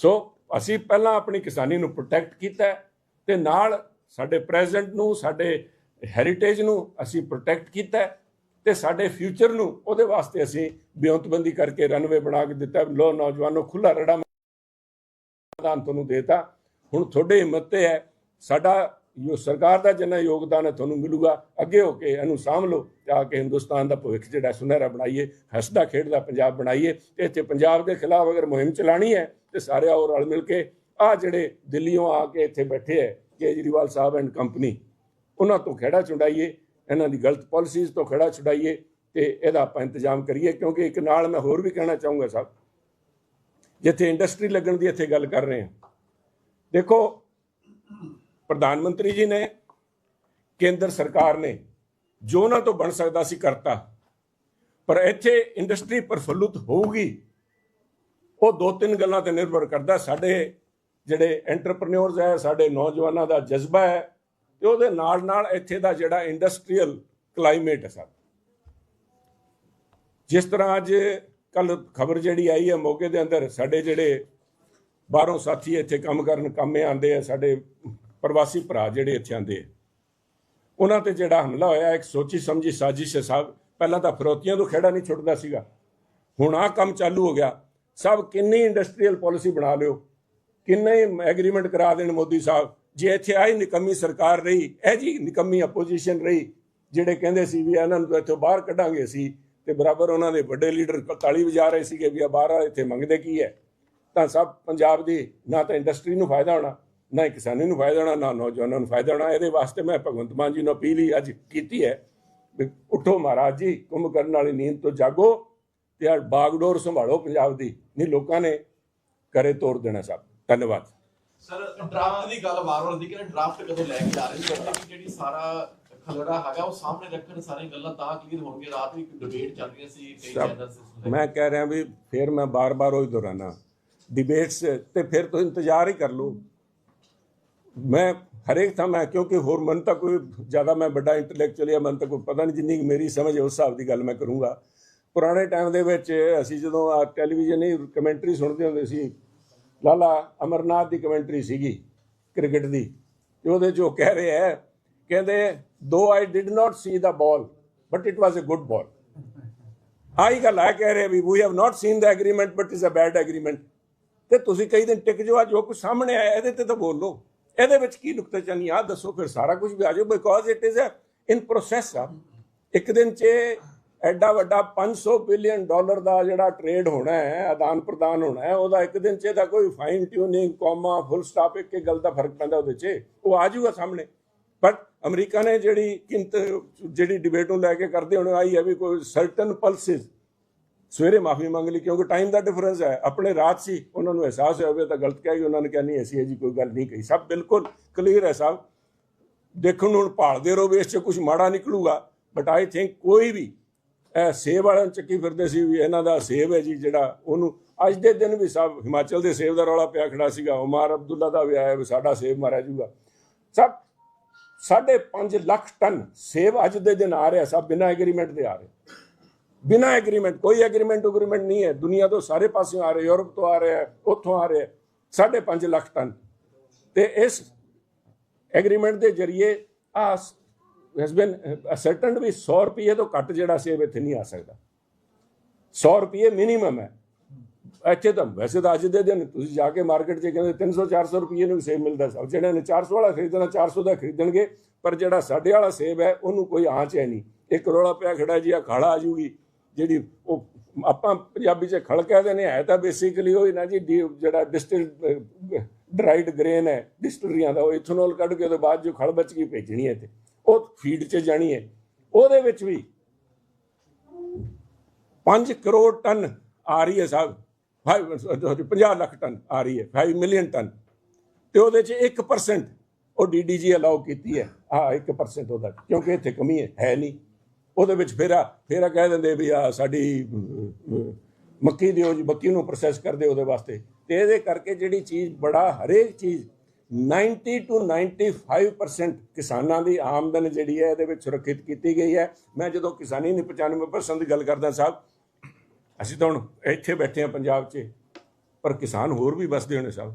ਸੋ ਅਸੀਂ ਪਹਿਲਾਂ ਆਪਣੀ ਕਿਸਾਨੀ ਨੂੰ ਪ੍ਰੋਟੈਕਟ ਕੀਤਾ ਹੈ ਤੇ ਨਾਲ ਸਾਡੇ ਪ੍ਰੈਜ਼ੈਂਟ ਨੂੰ, ਸਾਡੇ ਹੈਰੀਟੇਜ ਨੂੰ ਅਸੀਂ ਪ੍ਰੋਟੈਕਟ ਕੀਤਾ ਹੈ ਤੇ ਸਾਡੇ ਫਿਊਚਰ ਨੂੰ ਉਹਦੇ ਵਾਸਤੇ ਅਸੀਂ ਬਿਉਂਤਬੰਦੀ ਕਰਕੇ ਰਨਵੇ ਬਣਾ ਕੇ ਦਿੱਤਾ। ਲੋ ਨੌਜਵਾਨੋ ਖੁੱਲਾ ਰੜਾ ਮੈਦਾਨ ਤੁਹਾਨੂੰ ਦੇਤਾ। ਹੁਣ ਤੁਹਾਡੇ ਹਿੰਮਤ ਤੇ ਹੈ, ਸਾਡਾ ਜੋ ਸਰਕਾਰ ਦਾ ਜਿੰਨਾ ਯੋਗਦਾਨ ਹੈ ਤੁਹਾਨੂੰ ਮਿਲੂਗਾ, ਅੱਗੇ ਹੋ ਕੇ ਇਹਨੂੰ ਸਾਂਭ ਲਓ ਤੇ ਆ ਕੇ ਹਿੰਦੁਸਤਾਨ ਦਾ ਭਵਿੱਖ ਜਿਹੜਾ ਸੁਨਹਿਰਾ ਬਣਾਈਏ, ਹੱਸਦਾ ਖੇਡਦਾ ਪੰਜਾਬ ਬਣਾਈਏ ਤੇ ਇੱਥੇ ਪੰਜਾਬ ਦੇ ਖਿਲਾਫ ਅਗਰ ਮੁਹਿੰਮ ਚਲਾਣੀ ਹੈ ਤੇ ਸਾਰੇ ਆਓ ਰਲ ਮਿਲ ਕੇ ਆ ਜਿਹੜੇ ਦਿੱਲੀੋਂ ਆ ਕੇ ਇੱਥੇ ਬੈਠੇ ਹੈ, ਕੇਜਰੀਵਾਲ ਸਾਹਿਬ ਐਂਡ ਕੰਪਨੀ, ਉਹਨਾਂ ਤੋਂ ਖੜਾ ਛੁਡਾਈਏ, ਇਹਨਾਂ ਦੀ ਗਲਤ ਪਾਲਿਸੀਜ਼ ਤੋਂ ਖੜਾ ਛੁਡਾਈਏ ਤੇ ਇਹਦਾ ਆਪਾਂ ਇੰਤਜ਼ਾਮ ਕਰੀਏ, ਕਿਉਂਕਿ ਇੱਕ ਨਾਲ ਮੈਂ ਹੋਰ ਵੀ ਕਹਿਣਾ ਚਾਹੂੰਗਾ ਸਾਹਿਬ, ਜਿੱਥੇ ਇੰਡਸਟਰੀ ਲੱਗਣ ਦੀ ਇੱਥੇ ਗੱਲ ਕਰ ਰਹੇ ਹਾਂ। ਦੇਖੋ, ਪ੍ਰਧਾਨ ਮੰਤਰੀ ਜੀ ਨੇ, ਕੇਂਦਰ ਸਰਕਾਰ ਨੇ ਜੋ ਉਹਨਾਂ ਤੋਂ ਬਣ ਸਕਦਾ ਸੀ ਕਰਤਾ, ਪਰ ਇੱਥੇ ਇੰਡਸਟਰੀ ਪ੍ਰਫੁੱਲਤ ਹੋਊਗੀ, ਉਹ ਦੋ ਤਿੰਨ ਗੱਲਾਂ ਤੇ ਨਿਰਭਰ ਕਰਦਾ। ਸਾਡੇ ਜਿਹੜੇ ਐਂਟਰਪ੍ਰੈਨਿਓਰਸ ਹੈ, ਸਾਡੇ ਨੌਜਵਾਨਾਂ ਦਾ ਜਜ਼ਬਾ ਹੈ, ਤੇ ਉਹਦੇ ਨਾਲ ਨਾਲ ਇੱਥੇ ਦਾ ਜਿਹੜਾ ਇੰਡਸਟਰੀਅਲ ਕਲਾਈਮੇਟ ਹੈ ਸਰ ਜਿਸ ਤਰ੍ਹਾਂ ਅੱਜ ਕੱਲ ਖਬਰ ਜਿਹੜੀ ਆਈ ਹੈ ਮੌਕੇ ਦੇ ਅੰਦਰ, ਸਾਡੇ ਜਿਹੜੇ ਬਾਹਰੋਂ ਸਾਥੀ ਇੱਥੇ ਕੰਮ ਕਰਨ, ਕੰਮੇ ਆਉਂਦੇ ਆ, ਸਾਡੇ ਪ੍ਰਵਾਸੀ ਭਰਾ ਜਿਹੜੇ ਇੱਥੇ ਆਉਂਦੇ ਆ। ਉਹਨਾਂ ਤੇ ਜਿਹੜਾ ਹਮਲਾ ਹੋਇਆ, ਇੱਕ ਸੋਚੀ ਸਮਝੀ ਸਾਜ਼ਿਸ਼ ਹੈ ਸਾਹਿਬ, ਪਹਿਲਾਂ ਤਾਂ ਫਰੋਤੀਆਂ ਤੋਂ ਖੇੜਾ ਨਹੀਂ ਛੁੱਟਦਾ ਸੀਗਾ। ਹੁਣ ਆਹ ਕੰਮ ਚਾਲੂ ਹੋ ਗਿਆ। ਸਭ ਕਿੰਨੀ ਇੰਡਸਟਰੀਅਲ ਪਾਲਿਸੀ ਬਣਾ ਲਿਓ। ਕਿੰਨੇ ਐਗਰੀਮੈਂਟ ਕਰਾ ਦੇਣ ਮੋਦੀ ਸਾਹਿਬ। ਜੇ ਇੱਥੇ ਆਈ ਨਿਕੰਮੀ ਸਰਕਾਰ ਰਹੀ, ਇਹ ਜੀ ਨਿਕੰਮੀ ਆਪੋਜੀਸ਼ਨ ਰਹੀ, ਜਿਹੜੇ ਕਹਿੰਦੇ ਸੀ ਵੀ ਇਹਨਾਂ ਨੂੰ ਤਾਂ ਇੱਥੋਂ ਬਾਹਰ ਕੱਢਾਂਗੇ ਅਸੀਂ, ਤੇ ਬਰਾਬਰ ਉਹਨਾਂ ਦੇ ਵੱਡੇ ਲੀਡਰ ਤਾਲੀ ਵਜਾ ਰਹੇ ਸੀਗੇ ਵੀ ਆ ਬਾਹਰ ਇੱਥੇ ਮੰਗਦੇ ਕੀ ਹੈ? ਤਾਂ ਸਭ ਪੰਜਾਬ ਦੀ ਨਾ ਤਾਂ ਇੰਡਸਟਰੀ ਨੂੰ ਫਾਇਦਾ ਹੋਣਾ ਨਾ ਕਿਸਾਨੀ ਨੂੰ ਫਾਇਦਾ ਹੋਣਾ ਨਾ ਨੌਜਵਾਨਾਂ ਨੂੰ ਫਾਇਦਾ ਹੋਣਾ। ਇਹਦੇ ਵਾਸਤੇ ਮੈਂ ਭਗਵੰਤ ਮਾਨ ਜੀ ਨੂੰ ਅਪੀਲ ਹੀ ਅੱਜ ਕੀਤੀ ਹੈ ਵੀ ਉੱਠੋ ਮਹਾਰਾਜ ਜੀ ਕੁੰਭ ਕਰਨ ਵਾਲੀ ਨੀਂਦ ਤੋਂ ਜਾਗੋ ਤੇ ਆ ਬਾਗਡੋਰ ਸੰਭਾਲੋ ਪੰਜਾਬ ਦੀ ਨਹੀਂ ਲੋਕਾਂ ਨੇ ਕਰੇ ਤੋੜ ਦੇਣਾ ਸਭ। ਧੰਨਵਾਦ। ਸਰ ਡਰਾਫਟ ਦੀ ਗੱਲ ਵਾਰ-ਵਾਰ ਹੁੰਦੀ ਕਿ ਡਰਾਫਟ ਕਦੋਂ ਲੈ ਕੇ ਆ ਰਹੇ ਨੇ? ਜਿਹੜੀ ਸਾਰਾ ਖਲੜਾ ਹੈਗਾ ਉਹ ਸਾਹਮਣੇ ਰੱਖਣ ਸਾਰੀਆਂ ਗੱਲਾਂ ਤਾਂ ਕਲੀਅਰ ਹੋਣਗੇ ਰਾਤ ਵੀ ਡਿਬੇਟ ਚੱਲ ਰਹੀ ਸੀ ਕਈ ਚੈਨਲਸ ਮੈਂ ਕਹਿ ਰਿਹਾ ਵੀ ਫਿਰ ਮੈਂ ਬਾਰ-ਬਾਰ ਉਹੀ ਦੁਹਰਾਨਾ ਡਿਬੇਟਸ ਤੇ ਫਿਰ ਤੁਸੀਂ ਇੰਤਜ਼ਾਰ ਹੀ ਕਰ ਲਓ। ਮੈਂ ਹਰੇਕ ਥਾਂ ਮੈਂ, ਕਿਉਂਕਿ ਹੋਰ ਮਨ ਤਾਂ ਕੋਈ ਜ਼ਿਆਦਾ ਮੈਂ ਵੱਡਾ ਇੰਟੈਲੈਕਚੁਅਲ ਜਾਂ ਮਨ ਤਾਂ ਕੋਈ ਪਤਾ ਨਹੀਂ ਜਿੰਨੀ ਕੁ ਮੇਰੀ ਸਮਝ ਉਸ ਹਿਸਾਬ ਦੀ ਗੱਲ ਮੈਂ ਕਰੂੰਗਾ। ਪੁਰਾਣੇ ਟਾਈਮ ਦੇ ਵਿੱਚ ਅਸੀਂ ਜਦੋਂ ਆ ਟੈਲੀਵਿਜ਼ਨ ਹੀ ਕਮੈਂਟਰੀ ਸੁਣਦੇ ਹੁੰਦੇ ਸੀ, ਲਾਲਾ ਅਮਰਨਾਥ ਦੀ ਕਮੈਂਟਰੀ ਸੀਗੀ ਕ੍ਰਿਕਟ ਦੀ ਉਹਦੇ 'ਚ ਉਹ ਕਹਿ ਰਹੇ ਹੈ, ਕਹਿੰਦੇ ਦੋ I did not see the ball but it was a good ball ਆਹੀ ਗੱਲ ਆ ਕਹਿ ਰਹੇ ਵੀ we have not seen the agreement but is a bad agreement ਤੇ ਤੁਸੀਂ ਕਈ ਦਿਨ ਟਿਕ ਜਾਓ ਆ ਜੋ ਕੁਝ ਸਾਹਮਣੇ ਆਇਆ, ਇਹਦੇ ਤੇ ਤਾਂ ਬੋਲੋ। ਇਹਦੇ ਵਿੱਚ ਕੀ ਨੁਕਤੇਚਾਨੀ ਆ ਦੱਸੋ ਫਿਰ ਸਾਰਾ ਕੁਝ ਵੀ ਆ ਜਾਓ because it is a in process ਆ। ਇੱਕ ਦਿਨ ਚ ਐਡਾ ਵੱਡਾ 500 ਬਿਲੀਅਨ ਡਾਲਰ ਦਾ ਜਿਹੜਾ ਟ੍ਰੇਡ ਹੋਣਾ ਹੈ, ਆਦਾਨ ਪ੍ਰਦਾਨ ਹੋਣਾ ਹੈ, ਉਹਦਾ ਇੱਕ ਦਿਨ 'ਚ ਇਹਦਾ ਕੋਈ fine tuning comma full stop ਇੱਕ ਗੱਲ ਦਾ ਫ਼ਰਕ ਪੈਂਦਾ ਉਹਦੇ 'ਚ, ਉਹ ਆ ਜਾਊਗਾ ਸਾਹਮਣੇ। ਬਟ ਅਮਰੀਕਾ ਨੇ ਜਿਹੜੀ ਕਿੰਤ, ਜਿਹੜੀ ਡਿਬੇਟ ਨੂੰ ਲੈ ਕੇ ਕਰਦੇ ਹੁਣ, ਆਈ ਹੈ ਵੀ ਕੋਈ ਸਰਟਨ ਪਲਸਿਸ ਸਵੇਰੇ ਮਾਫੀ ਮੰਗ ਲਈ ਕਿਉਂਕਿ ਟਾਈਮ ਦਾ ਡਿਫਰੈਂਸ ਹੈ। ਆਪਣੇ ਰਾਤ ਸੀ, ਉਹਨਾਂ ਨੂੰ ਅਹਿਸਾਸ ਹੋਇਆ ਵੀ ਤਾਂ ਗਲਤ ਕਹਿ ਗਏ, ਉਹਨਾਂ ਨੇ ਕਿਹਾ, ਨਹੀਂ ਐਸੀ ਹੈ ਜੀ ਕੋਈ ਗੱਲ ਨਹੀਂ ਕਹੀ। ਸਭ ਬਿਲਕੁਲ ਕਲੀਅਰ ਹੈ ਸਭ। ਦੇਖਣ ਨੂੰ ਹੁਣ ਭਾਲਦੇ ਰਹੋ ਵੀ ਇਸ 'ਚ ਕੁਝ ਮਾੜਾ ਨਿਕਲੂਗਾ। ਬਟ ਆਈ ਥਿੰਕ ਕੋਈ ਵੀ ਇਹ ਸੇਬ ਵਾਲਿਆਂ ਨੂੰ ਚੱਕੀ ਫਿਰਦੇ ਸੀ ਵੀ ਇਹਨਾਂ ਦਾ ਸੇਬ ਹੈ ਜੀ ਜਿਹੜਾ ਉਹਨੂੰ, ਅੱਜ ਦੇ ਦਿਨ ਵੀ ਸਭ ਹਿਮਾਚਲ ਦੇ ਸੇਬ ਦਾ ਰੌਲਾ ਪਿਆ ਖੜਾ ਸੀਗਾ। ਉਮਰ ਅਬਦੁੱਲਾ ਦਾ ਵੀ ਆਇਆ ਵੀ ਸਾਡਾ ਸੇਬ ਮਾਰਿਆ ਜੂਗਾ ਸਭ ਸਾਢੇ ਪੰਜ ਲੱਖ ਟਨ ਸੇਬ ਅੱਜ ਦੇ ਦਿਨ ਆ ਰਿਹਾ, ਸਭ ਬਿਨਾਂ ਐਗਰੀਮੈਂਟ ਦੇ ਆ ਰਹੇ। ਬਿਨਾਂ ਐਗਰੀਮੈਂਟ ਕੋਈ ਐਗਰੀਮੈਂਟ ਐਗਰੀਮੈਂਟ ਨਹੀਂ ਹੈ। ਦੁਨੀਆ ਤੋਂ ਸਾਰੇ ਪਾਸਿਓਂ ਆ ਰਹੇ, ਯੂਰਪ ਤੋਂ ਆ ਰਹੇ ਹੈ ਉੱਥੋਂ ਆ ਰਹੇ ਹੈ। ਸਾਢੇ ਪੰਜ ਲੱਖ ਟਨ। ਤੇ ਇਸ ਐਗਰੀਮੈਂਟ ਦੇ ਜਰੀਏ ਆ ਹੈਸ ਬੀਨ ਅਸਰਟਨਡ ਵੀ 100 ਰੁਪਏ ਤੋਂ ਘੱਟ ਜਿਹੜਾ ਸੇਬ ਇੱਥੇ ਨਹੀਂ ਆ ਸਕਦਾ। 100 ਰੁਪਏ ਮਿਨੀਮਮ ਹੈ। ਇੱਥੇ ਤਾਂ ਵੈਸੇ ਤਾਂ ਅੱਜ ਦੇ ਦਿਨ ਤੁਸੀਂ ਜਾ ਕੇ ਮਾਰਕੀਟ 'ਚ ਕਹਿੰਦੇ 300 400 ਰੁਪਏ ਨੂੰ ਵੀ ਸੇਬ ਮਿਲਦਾ ਸਭ ਜਿਹੜੇ ਨੇ 400 ਵਾਲਾ ਖਰੀਦਣਾ 400 ਦਾ ਖਰੀਦਣਗੇ, ਪਰ ਜਿਹੜਾ ਸਾਡੇ ਵਾਲਾ ਸੇਬ ਹੈ, ਉਹਨੂੰ ਕੋਈ ਆਂਚ ਹੈ ਨਹੀਂ। ਇੱਕ ਰੋਲਾ ਪਿਆ ਖੜਾ ਜੀ ਆ ਖਾਲਾ ਆ ਜੂਗੀ ਜਿਹੜੀ ਉਹ ਆਪਾਂ ਪੰਜਾਬੀ 'ਚ ਖਲ ਕਹਿੰਦੇ ਨੇ ਹੈ ਤਾਂ ਬੇਸਿਕਲੀ ਉਹ ਹੀ ਨਾ ਜੀ, ਡੀ- ਜਿਹੜਾ ਡਿਸਟਿਲ ਡਰਾਈਡ ਗ੍ਰੇਨ ਹੈ ਡਿਸਟਲਰੀਆਂ ਦਾ, ਉਹ ਇਥਨੋਲ ਕੱਢ ਕੇ ਉਹਦੇ ਬਾਅਦ ਜੋ ਖਲ ਬਚ ਗਈ, ਭੇਜਣੀ ਹੈ ਤੇ ਉਹ ਫੀਡ 'ਚ ਜਾਣੀ ਹੈ। ਉਹਦੇ ਵਿੱਚ ਵੀ 5 ਕਰੋੜ ਟਨ ਆ ਰਹੀ ਹੈ ਸਾਹਿਬ 50 ਲੱਖ ਟਨ ਆ ਰਹੀ ਹੈ 5 ਮਿਲੀਅਨ ਟਨ। ਤੇ ਉਹਦੇ ਚ 1% ਉਹ ਡੀਡੀਜੀ ਅਲਾਉ ਕੀਤੀ ਹੈ। ਆ 1% ਉਹਦਾ, ਕਿਉਂਕਿ ਇੱਥੇ ਕਮੀ ਹੈ ਹੈ ਨਹੀਂ। ਉਹਦੇ ਵਿੱਚ ਫੇਰਾ ਫੇਰਾ ਕਹਿ ਦਿੰਦੇ ਵੀ ਆ ਸਾਡੀ ਅਮ, ਅਮ, ਮੱਕੀ ਦਿਓ ਜੀ ਮੱਕੀ ਨੂੰ ਪ੍ਰੋਸੈਸ ਕਰਦੇ ਉਹਦੇ ਵਾਸਤੇ। ਤੇ ਇਹਦੇ ਕਰਕੇ ਜਿਹੜੀ ਚੀਜ਼ ਬੜਾ ਹਰੇਕ ਚੀਜ਼ 90 ਟੂ 95% ਕਿਸਾਨਾਂ ਦੀ ਆਮਦਨ ਜਿਹੜੀ ਹੈ ਇਹਦੇ ਵਿੱਚ ਸੁਰੱਖਿਅਤ ਕੀਤੀ ਗਈ ਹੈ। ਮੈਂ ਜਦੋਂ ਕਿਸਾਨੀ ਦੀ 95% ਦੀ ਗੱਲ ਕਰਦਾ ਸਾਹਿਬ ਅਸੀਂ ਤਾਂ ਹੁਣ ਇੱਥੇ ਬੈਠੇ ਹਾਂ ਪੰਜਾਬ 'ਚ ਪਰ ਕਿਸਾਨ ਹੋਰ ਵੀ ਵਸਦੇ ਹੋਣੇ ਸਾਹਿਬ।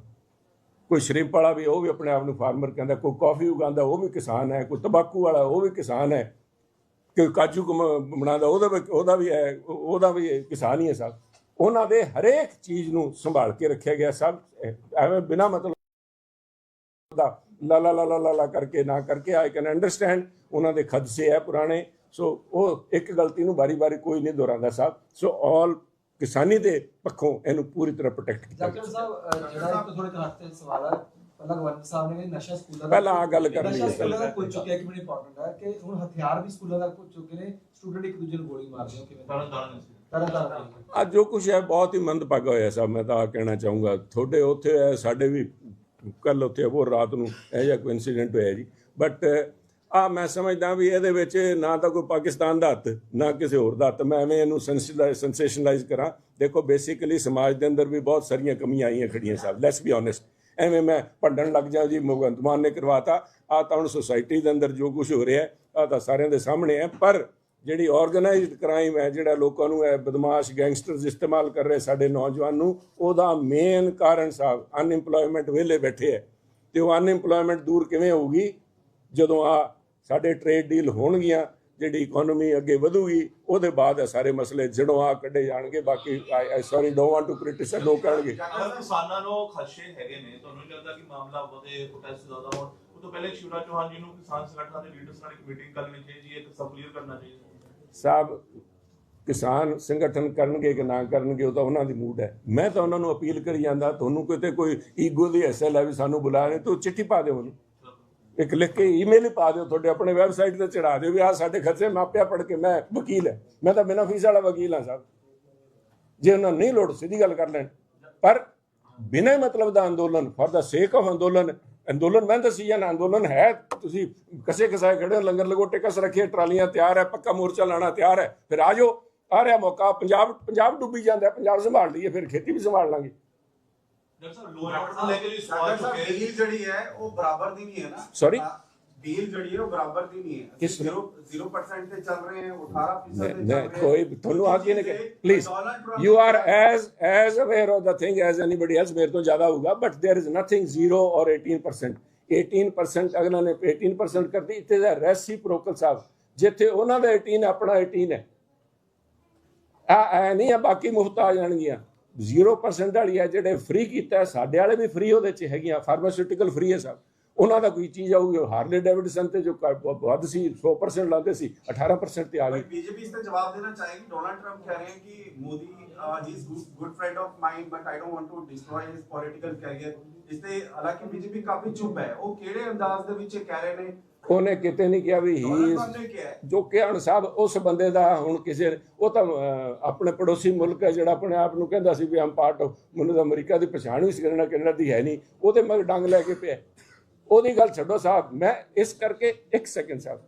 ਕੋਈ ਸ਼ਰਿੰਪ ਵਾਲਾ ਵੀ ਉਹ ਵੀ ਆਪਣੇ ਆਪ ਨੂੰ ਫਾਰਮਰ ਕਹਿੰਦਾ ਕੋਈ ਕਾਫੀ ਉਗਾਉਂਦਾ ਉਹ ਵੀ ਕਿਸਾਨ ਹੈ ਕੋਈ ਤੰਬਾਕੂ ਵਾਲਾ ਉਹ ਵੀ ਕਿਸਾਨ ਹੈ। ਕੋਈ ਕਾਜੂ ਬਣਾਉਂਦਾ, ਉਹਦਾ ਉਹਦਾ ਵੀ ਹੈ ਉਹਦਾ ਵੀ ਕਿਸਾਨ ਹੀ ਹੈ ਸਭ। ਉਹਨਾਂ ਦੇ ਹਰੇਕ ਚੀਜ਼ ਨੂੰ ਸੰਭਾਲ ਕੇ ਰੱਖਿਆ ਗਿਆ ਸਭ ਐਵੇਂ ਬਿਨਾ ਮਤਲਬ ਦਾ, ਲਾ ਲਾ ਲਾ ਲਾ ਲਾ ਕਰਕੇ, ਨਾ ਕਰਕੇ, ਆਈ ਕੈਨ ਅੰਡਰਸਟੈਂਡ, ਉਹਨਾਂ ਦੇ ਖਦਸੇ ਹੈ ਪੁਰਾਣੇ। ਸੋ ਉਹ ਇੱਕ ਗਲਤੀ ਨੂੰ ਬਾਰੀ-ਬਾਰੀ ਕੋਈ ਨਹੀਂ ਦੁਹਰਾਉਂਦਾ ਸਾਹਿਬ ਸੋ ਆਲ ਕਿਸਾਨੀ ਦੇ ਪੱਖੋਂ ਇਹਨੂੰ ਪੂਰੀ ਤਰ੍ਹਾਂ ਪ੍ਰੋਟੈਕਟ ਕੀਤਾ ਡਾਕਟਰ ਸਾਹਿਬ ਜਿਹੜਾ ਇੱਕ ਥੋੜੇ ਕਰਾਤੇ ਸਵਾਲ ਹੈ ਪਹਿਲਾਂ ਗਵਰਨਰ ਸਾਹਿਬ ਨੇ ਨਸ਼ਾ ਸਕੂਲਾਂ ਦਾ ਪਹਿਲਾਂ ਆਹ ਗੱਲ ਕਰਨੀ ਨਸ਼ਾ ਸਕੂਲਾਂ ਦਾ। ਕੋਈ ਚੁੱਕਿਆ ਕਿ ਮੈਨੂੰ ਇੰਪੋਰਟੈਂਟ ਹੈ ਕਿ ਹੁਣ ਹਥਿਆਰ ਵੀ ਸਕੂਲਾਂ ਦਾ ਕੁਝ ਚੁੱਕੇ ਨੇ ਸਟੂਡੈਂਟ ਇੱਕ ਦੂਜੇ ਨੂੰ ਗੋਲੀ ਮਾਰਦੇ ਹੋ ਕਿਵੇਂ? ਆ ਜੋ ਕੁਝ ਹੈ ਬਹੁਤ ਹੀ ਮੰਦਭਾਗਾ ਹੋਇਆ ਸਾਹਿਬ ਮੈਂ ਤਾਂ ਆ ਕਹਿਣਾ ਚਾਹੂੰਗਾ। ਤੁਹਾਡੇ ਉੱਥੇ ਹੈ ਸਾਡੇ ਵੀ ਕੱਲ ਉੱਥੇ ਉਹ ਰਾਤ ਨੂੰ ਇਹ ਜਿਹਾ ਕੋਈ ਇਨਸੀਡੈਂਟ ਹੋਇਆ ਜੀ। ਬਟ ਆ ਮੈਂ ਸਮਝਦਾ ਵੀ ਇਹਦੇ ਵਿੱਚ ਨਾ ਤਾਂ ਕੋਈ ਪਾਕਿਸਤਾਨ ਦਾ ਹੱਥ ਨਾ ਕਿਸੇ ਹੋਰ ਦਾ ਹੱਥ। ਮੈਂ ਐਵੇਂ ਇਹਨੂੰ ਸੈਂਸੇਸ਼ਨਲਾਈਜ਼ ਕਰਾਂ। ਦੇਖੋ ਬੇਸਿਕਲੀ ਸਮਾਜ ਦੇ ਅੰਦਰ ਵੀ ਬਹੁਤ ਸਾਰੀਆਂ ਕਮੀਆਂ ਆਈਆਂ ਖੜੀਆਂ ਸਾਹਿਬ ਲੈਟਸ ਬੀ ਓਨੈਸਟ ਐਵੇਂ ਮੈਂ ਭੰਡਣ ਲੱਗ ਜਾ, ਜੀ ਭਗਵੰਤ ਮਾਨ ਨੇ ਕਰਵਾਤਾ। ਆ ਤਾਂ ਹੁਣ ਸੁਸਾਇਟੀ ਦੇ ਅੰਦਰ ਜੋ ਕੁਝ ਹੋ ਰਿਹਾ ਆ ਤਾਂ ਸਾਰਿਆਂ ਦੇ ਸਾਹਮਣੇ ਹੈ। ਪਰ ਜਿਹੜੀ ਆਰਗੇਨਾਈਜ਼ਡ ਕ੍ਰਾਈਮ ਹੈ, ਜਿਹੜਾ ਲੋਕਾਂ ਨੂੰ ਇਹ ਬਦਮਾਸ਼ ਗੈਂਗਸਟਰਸ ਇਸਤੇਮਾਲ ਕਰ ਰਹੇ ਸਾਡੇ ਨੌਜਵਾਨ ਨੂੰ, ਉਹਦਾ ਮੇਨ ਕਾਰਨ ਸਾਹਿਬ ਅਨਇੰਪਲੋਇਮੈਂਟ ਵਿਹਲੇ ਬੈਠੇ ਹੈ। ਤੇ ਉਹ ਅਨਇੰਪਲੋਇਮੈਂਟ ਦੂਰ ਕਿਵੇਂ ਹੋਊਗੀ? ਜਦੋਂ ਆ ਸਾਡੇ ਟ੍ਰੇਡ ਡੀਲ ਹੋਣਗੀਆਂ ਜਿਹੜੀ ਇਕਨੋਮੀ ਅੱਗੇ ਵਧੂਗੀ ਉਹਦੇ ਬਾਅਦ ਇਹ ਸਾਰੇ ਮਸਲੇ ਜੜੋਂ ਆ ਕੱਢੇ ਜਾਣਗੇ ਬਾਕੀ I sorry don't want to criticise ਲੋਕ ਅਗਰ ਕਿਸਾਨਾਂ ਨੂੰ ਖਦਸ਼ੇ ਹੈਗੇ ਨੇ ਤੁਹਾਨੂੰ ਨਹੀਂ ਲੱਗਦਾ ਕਿ ਮਾਮਲਾ ਵਧੇ ਪ੍ਰੋਟੈਸਟ ਜ਼ਿਆਦਾ ਹੋਣ? ਉਹ ਤੋਂ ਪਹਿਲੇ ਸ਼ਿਵਰਾਜ ਚੌਹਾਨ ਜੀ ਨੂੰ ਕਿਸਾਨ ਸੰਗਠਨਾਂ ਦੇ ਲੀਡਰਸ ਨਾਲ ਇੱਕ ਮੀਟਿੰਗ ਕਰ ਲੈਣੀ ਚਾਹੀਦੀ ਹੈ ਇੱਕ ਸਭ ਕਲੀਅਰ ਕਰਨਾ ਚਾਹੀਦਾ ਸਾਹਿਬ ਕਿਸਾਨ ਸੰਗਠਨ ਕਰਨਗੇ ਕਿ ਨਾ ਕਰਨਗੇ ਉਹ ਤਾਂ ਉਹਨਾਂ ਦੀ ਮੂਡ ਹੈ। ਮੈਂ ਤਾਂ ਉਹਨਾਂ ਨੂੰ ਅਪੀਲ ਕਰੀ ਜਾਂਦਾ ਤੁਹਾਨੂੰ ਕਿਤੇ ਕੋਈ ਈਗੋ ਦੀ ਐਸਐਲ ਹੈ ਵੀ ਸਾਨੂੰ ਬੁਲਾ ਰਹੇ ਤੂੰ ਚਿੱਠੀ ਪਾ ਦਿਓ ਉਹਨੂੰ। ਇੱਕ ਲਿਖ ਕੇ ਈਮੇਲ ਹੀ ਪਾ ਦਿਓ, ਤੁਹਾਡੇ ਆਪਣੇ ਵੈਬਸਾਈਟ ਤੇ ਚੜਾ ਦਿਓ ਵੀ ਆ ਸਾਡੇ ਖਰਚੇ ਮਾਪਿਆ ਪੜ ਕੇ ਮੈਂ ਵਕੀਲ ਹੈ। ਮੈਂ ਤਾਂ ਬਿਨਾਂ ਫੀਸ ਵਾਲਾ ਵਕੀਲ ਹਾਂ ਸਾਹਿਬ ਜੇ ਉਹਨਾਂ ਨੂੰ ਨਹੀਂ ਲੋੜ, ਸਿੱਧੀ ਗੱਲ ਕਰ ਲੈਣ। ਪਰ ਬਿਨਾਂ ਮਤਲਬ ਦਾ ਅੰਦੋਲਨ ਫॉर ਦਾ ਸੇਕ ਆਫ ਅੰਦੋਲਨ ਅੰਦੋਲਨ ਮੈਂ ਦੱਸੀ ਜਾਂ ਅੰਦੋਲਨ ਹੈ। ਤੁਸੀਂ ਕਸੇ ਕਸਾਏ ਖੜੇ ਹੋ, ਲੰਗਰ ਲਗੋਟੇ ਕਸ ਰੱਖੇ, ਟਰਾਲੀਆਂ ਤਿਆਰ ਹੈ, ਪੱਕਾ ਮੋਰਚਾ ਲਾਣਾ ਤਿਆਰ ਹੈ, ਫਿਰ ਆ ਜਾਓ। ਆ ਰਿਹਾ ਮੌਕਾ, ਪੰਜਾਬ ਪੰਜਾਬ ਡੁੱਬੀ ਜਾਂਦਾ, ਪੰਜਾਬ ਸੰਭਾਲ ਲਈਏ, ਫਿਰ ਖੇਤੀ ਵੀ ਸੰਭਾਲ ਲਾਂਗੇ। ਡੀਲ ਜਿਹੜੀ ਹੈ ਉਹ ਬਰਾਬਰ ਦੀ ਨਹੀਂ ਹੈ ਨਾ Sorry? ਡੀਲ ਜਿਹੜੀ ਹੈ ਉਹ ਬਰਾਬਰ ਦੀ ਨਹੀਂ ਹੈ ਕਿਸ ਤਰ੍ਹਾਂ? 0 0% ਤੇ ਚੱਲ ਰਹੇ हैं 18% ਤੇ ਚੱਲ ਨਹੀਂ ਰਹੇ ਕੋਈ हैं। ਤੁਹਾਨੂੰ ਉਹ ਆ ਕੀ ਨੇ ਚੀਜ਼ ਕਿ ਹੈ, please Donald Trump you are as as aware of the thing as anybody else ਮੇਰੇ ਤੋਂ ਜ਼ਿਆਦਾ ਹੋਊਗਾ ਬਟ देयर इज ਨਥਿੰਗ 0 ਔਰ 18% 18% ਅਗਲਾ ਨੇ 18% ਕਰਦੀ ਇਟ ਇਜ਼ ਅ ਰੈਸਿਪਰੋਕਲ ਸਾਹਿਬ ਜਿੱਥੇ ਉਹਨਾਂ ਦਾ 18 ਆਪਣਾ 18 ਹੈ ਆ ਐ ਨਹੀਂ ਆ ਬਾਕੀ ਮੁਫਤ ਆ ਜਾਣਗੀਆਂ 0% ਵਾਲੀ ਆ, ਜਿਹੜੇ ਫ੍ਰੀ ਕੀਤਾ ਸਾਡੇ ਵਾਲੇ ਵੀ ਫ੍ਰੀ ਉਹਦੇ ਚ ਹੈਗੀਆਂ ਫਾਰਮਾਸਿਊਟੀਕਲ ਫ੍ਰੀ ਹੈ ਸਭ। ਉਹਨਾਂ ਦਾ ਕੋਈ ਚੀਜ਼ ਆਊਗੀ ਹਾਰਲੇ ਡੇਵਿਡਸਨ ਤੇ ਜੋ ਵੱਧ ਸੀ 100% ਲਾਗੇ ਸੀ 18% ਤੇ ਆ ਗਈ ਬੀਜੇਪੀ ਇਸ ਤੇ ਜਵਾਬ ਦੇਣਾ ਚਾਹੇਗੀ? ਡੋਨਾਲਡ ਟਰੰਪ ਕਹਿ ਰਹੇ ਹਨ ਕਿ Modi ji good friend of mine but I don't want to destroy his political career ਇਸ ਤੇ ਹਾਲਾਂਕਿ ਬੀਜੇਪੀ ਕਾਫੀ ਚੁੱਪ ਹੈ। ਉਹ ਕਿਹੜੇ ਅੰਦਾਜ਼ ਦੇ ਵਿੱਚ ਕਹਿ ਰਹੇ ਨੇ? ਉਹਨੇ ਕਿਤੇ ਨਹੀਂ ਕਿਹਾ ਵੀ ਹੀ। ਜੋ ਕਿ ਹੁਣ ਸਾਹਿਬ ਉਸ ਬੰਦੇ ਦਾ ਹੁਣ ਕਿਸੇ ਉਹ ਤਾਂ ਆਪਣੇ ਪੜੋਸੀ ਮੁਲਕ ਹੈ ਜਿਹੜਾ ਆਪਣੇ ਆਪ ਨੂੰ ਕਹਿੰਦਾ ਸੀ ਵੀ ਹਮ ਪਾਰਟ ਮੈਨੂੰ ਤਾਂ ਅਮਰੀਕਾ ਦੀ ਪਛਾਣ ਵੀ ਕੈਨੇਡਾ ਕੈਨੇਡਾ ਦੀ ਹੈ ਨਹੀਂ। ਉਹਦੇ ਮਗਰ ਡੰਗ ਲੈ ਕੇ ਪਿਆ। ਉਹਦੀ ਗੱਲ ਛੱਡੋ ਸਾਹਿਬ ਮੈਂ ਇਸ ਕਰਕੇ ਇੱਕ ਸੈਕਿੰਡ ਸਾਹਿਬ।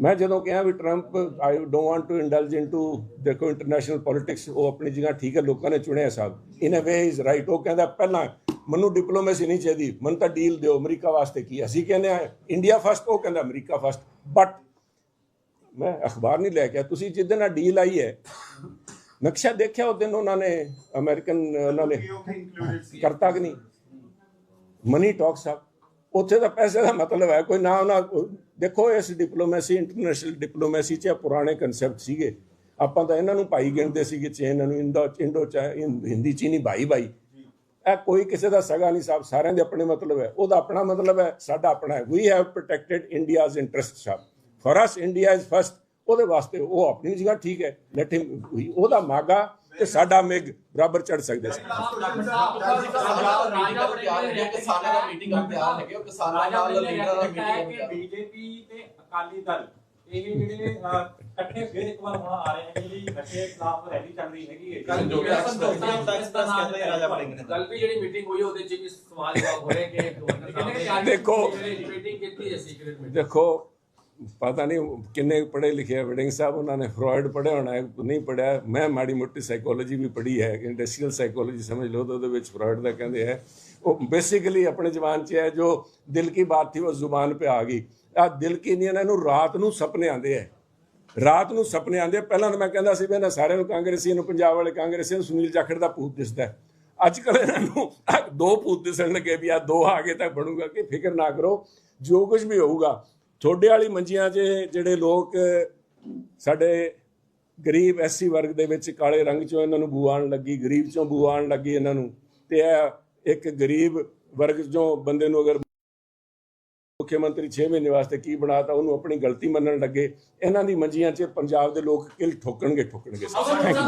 ਮੈਂ ਜਦੋਂ ਕਿਹਾ ਵੀ Trump I don't want to indulge into ਦੇਖੋ ਇੰਟਰਨੈਸ਼ਨਲ ਪੋਲਿਟਿਕਸ ਉਹ ਆਪਣੀ ਜਗ੍ਹਾ ਠੀਕ ਹੈ ਲੋਕਾਂ ਨੇ ਚੁਣਿਆ ਸਾਹਿਬ। ਇਨ ਅ ਵੇ ਇਜ਼ ਰਾਈਟ ਉਹ ਕਹਿੰਦਾ ਪਹਿਲਾਂ ਮੈਨੂੰ ਡਿਪਲੋਮੇਸੀ ਨਹੀਂ ਚਾਹੀਦੀ। ਮੈਨੂੰ ਤਾਂ ਡੀਲ ਦਿਓ, ਅਮਰੀਕਾ ਵਾਸਤੇ ਕੀ ਅਸੀਂ ਕਹਿੰਦੇ ਆ ਇੰਡੀਆ ਫਸਟ ਉਹ ਕਹਿੰਦਾ ਅਮਰੀਕਾ ਫਸਟ ਬਟ ਮੈਂ ਅਖਬਾਰ ਨਹੀਂ ਲੈ ਕੇ ਆਇਆ। ਤੁਸੀਂ ਜਿੱਦਣ ਨਾਲ ਡੀਲ ਆਈ ਹੈ ਨਕਸ਼ਾ ਦੇਖਿਆ ਉਹ ਦਿਨ ਉਹਨਾਂ ਨੇ ਅਮਰੀਕਨ ਉਹਨਾਂ ਨੇ ਕਰਤਾ ਕਿ ਨਹੀਂ? ਮਨੀ ਟਾਕਸ ਸਾਹਿਬ ਉੱਥੇ ਤਾਂ ਪੈਸੇ ਦਾ ਮਤਲਬ ਹੈ, ਕੋਈ ਨਾ ਉਹਨਾਂ ਦੇਖੋ, ਇਸ ਡਿਪਲੋਮੇਸੀ ਇੰਟਰਨੈਸ਼ਨਲ ਡਿਪਲੋਮੇਸੀ 'ਚ ਪੁਰਾਣੇ ਕਨਸੈਪਟ ਸੀਗੇ। ਆਪਾਂ ਤਾਂ ਇਹਨਾਂ ਨੂੰ ਭਾਈ ਗਿਣਦੇ ਸੀਗੇ ਚੇਨ ਨੂੰ ਇੰਡੋ ਇੰਡੋ ਹਿੰਦੀ, ਚੀਨੀ ਭਾਈ ਭਾਈ ਇਹ ਕੋਈ ਕਿਸੇ ਦਾ ਸਗਾ ਨਹੀਂ ਸਾਹਿਬ ਸਾਰਿਆਂ ਦੇ ਆਪਣੇ ਮਤਲਬ ਹੈ। ਉਹਦਾ ਆਪਣਾ ਮਤਲਬ ਹੈ ਸਾਡਾ ਆਪਣਾ ਹੈ। We have protected India's interest Sahib. For us India is first ਉਹਦੇ ਵਾਸਤੇ ਉਹ ਆਪਣੀ ਜਗ੍ਹਾ ਠੀਕ ਹੈ। ਲੈਟ ਹਿਮ ਉਹਦਾ ਮਾਗਾ ਤੇ ਸਾਡਾ ਮਿਗ ਬਰਾਬਰ ਚੜ ਸਕਦੇ ਸੀ। ਕਿਸਾਨਾਂ ਦਾ ਮੀਟਿੰਗ ਕਰਨ ਤਿਆਰ ਹੈਗੇ ਉਹ ਕਿਸਾਨਾਂ ਰਾਜਾ ਨਾਲ ਵੜਿੰਗ ਨੇ ਲੀਡਰਾਂ ਦਾ ਕਿਹਾ ਹੈ ਮੀਟਿੰਗ ਕਿ ਬੀਜੇਪੀ ਤੇ ਅਕਾਲੀ ਦਲ ਇਹ ਜਿਹੜੇ ਅਹ, ਇਕੱਠੇ ਫਿਰ ਇੱਕ ਵਾਰ ਹੁਣ ਆ ਰਹੇ ਨੇ ਜਿਹੜੀ ਨਸ਼ੇ ਦੇ ਖਿਲਾਫ ਰੈਲੀ ਚੱਲ ਰਹੀ ਹੈਗੀ ਹੈ ਕੱਲ੍ਹ ਜੋ ਵੀ ਕੱਲ ਵੀ ਜਿਹੜੀ ਮੀਟਿੰਗ ਹੋਈ ਉਹਦੇ ਚ ਵੀ ਸਵਾਲ ਜਵਾਬ ਹੋਏ ਕਿ ਗਵਰਨਰ ਸਾਹਿਬ ਨੇ ਦੇਖੋ। ਮੀਟਿੰਗ ਕੀਤੀ ਹੈ ਸੀਕ੍ਰੀਟ ਮੀਟਿੰਗ। ਦੇਖੋ ਪਤਾ ਨਹੀਂ ਕਿੰਨੇ ਪੜ੍ਹੇ ਲਿਖੇ ਆ ਵਡਿੰਗ ਸਾਹਿਬ ਉਹਨਾਂ ਨੇ ਫਰੋਇਡ ਪੜ੍ਹਿਆ ਹੋਣਾ ਹੈ ਨਹੀਂ ਪੜ੍ਹਿਆ। ਮੈਂ ਮਾੜੀ ਮੋਟੀ ਸਾਈਕੋਲੋਜੀ ਵੀ ਪੜ੍ਹੀ ਹੈ ਇੰਡਸਟਰੀਅਲ ਸਾਈਕੋਲੋਜੀ ਸਮਝ ਲਓ ਤਾਂ ਉਹਦੇ ਵਿੱਚ ਫਰੋਇਡ ਦਾ ਕਹਿੰਦੇ ਹੈ ਉਹ ਬੇਸਿਕਲੀ ਆਪਣੇ ਜ਼ਬਾਨ 'ਚ ਹੈ ਜੋ ਦਿਲ ਕੀ ਬਾਤ ਥੀ, ਉਹ ਜ਼ੁਬਾਨ पे ਆ ਗਈ। ਆ ਦਿਲ ਕੀ ਨਹੀਂ ਇਹਨਾਂ ਨੂੰ ਰਾਤ ਨੂੰ ਸੁਪਨੇ ਆਉਂਦੇ ਹੈ ਰਾਤ ਨੂੰ ਸੁਪਨੇ ਆਉਂਦੇ ਪਹਿਲਾਂ ਤਾਂ ਮੈਂ ਕਹਿੰਦਾ ਸੀ ਵੀ ਇਹਨਾਂ ਸਾਰਿਆਂ ਨੂੰ ਕਾਂਗਰਸੀਆਂ ਨੂੰ ਪੰਜਾਬ ਵਾਲੇ ਕਾਂਗਰਸੀਆਂ ਨੂੰ ਸੁਨੀਲ ਜਾਖੜ ਦਾ ਭੂਤ ਦਿਸਦਾ ਅੱਜ ਕੱਲ ਇਹਨਾਂ ਨੂੰ ਦੋ ਭੂਤ ਦਿਸਣ ਲੱਗੇ ਵੀ ਆ ਦੋ ਆ ਗਏ ਤਾਂ ਬਣੂਗਾ ਕਿ ਫਿਕਰ ਨਾ ਕਰੋ, ਜੋ ਕੁਝ ਵੀ ਹੋਊਗਾ। ਤੁਹਾਡੇ ਵਾਲੀ ਮੰਜੀਆਂ 'ਚ ਜਿਹੜੇ ਲੋਕ, ਸਾਡੇ ਗਰੀਬ ਐਸਸੀ ਵਰਗ ਦੇ ਵਿੱਚ ਕਾਲੇ ਰੰਗ 'ਚੋਂ ਇਹਨਾਂ ਨੂੰ ਬੂ ਆਉਣ ਲੱਗੀ, ਗਰੀਬ 'ਚੋਂ ਬੂ ਆਉਣ ਲੱਗੀ ਇਹਨਾਂ ਨੂੰ। ਤੇ ਇਹ ਇੱਕ ਗਰੀਬ ਵਰਗ 'ਚੋਂ ਬੰਦੇ ਨੂੰ ਅਗਰ ਮੁੱਖ ਮੰਤਰੀ 6 ਮਹੀਨੇ ਵਾਸਤੇ ਕੀ ਬਣਾਤਾ, ਉਹਨੂੰ ਆਪਣੀ ਗਲਤੀ ਮੰਨਣ ਲੱਗੇ, ਇਹਨਾਂ ਦੀ ਮੰਜੀਆਂ 'ਚ ਪੰਜਾਬ ਦੇ ਲੋਕ ਕਿਲ ਠੋਕਣਗੇ ਠੋਕਣਗੇ। ਅਸਲ ਵਿੱਚ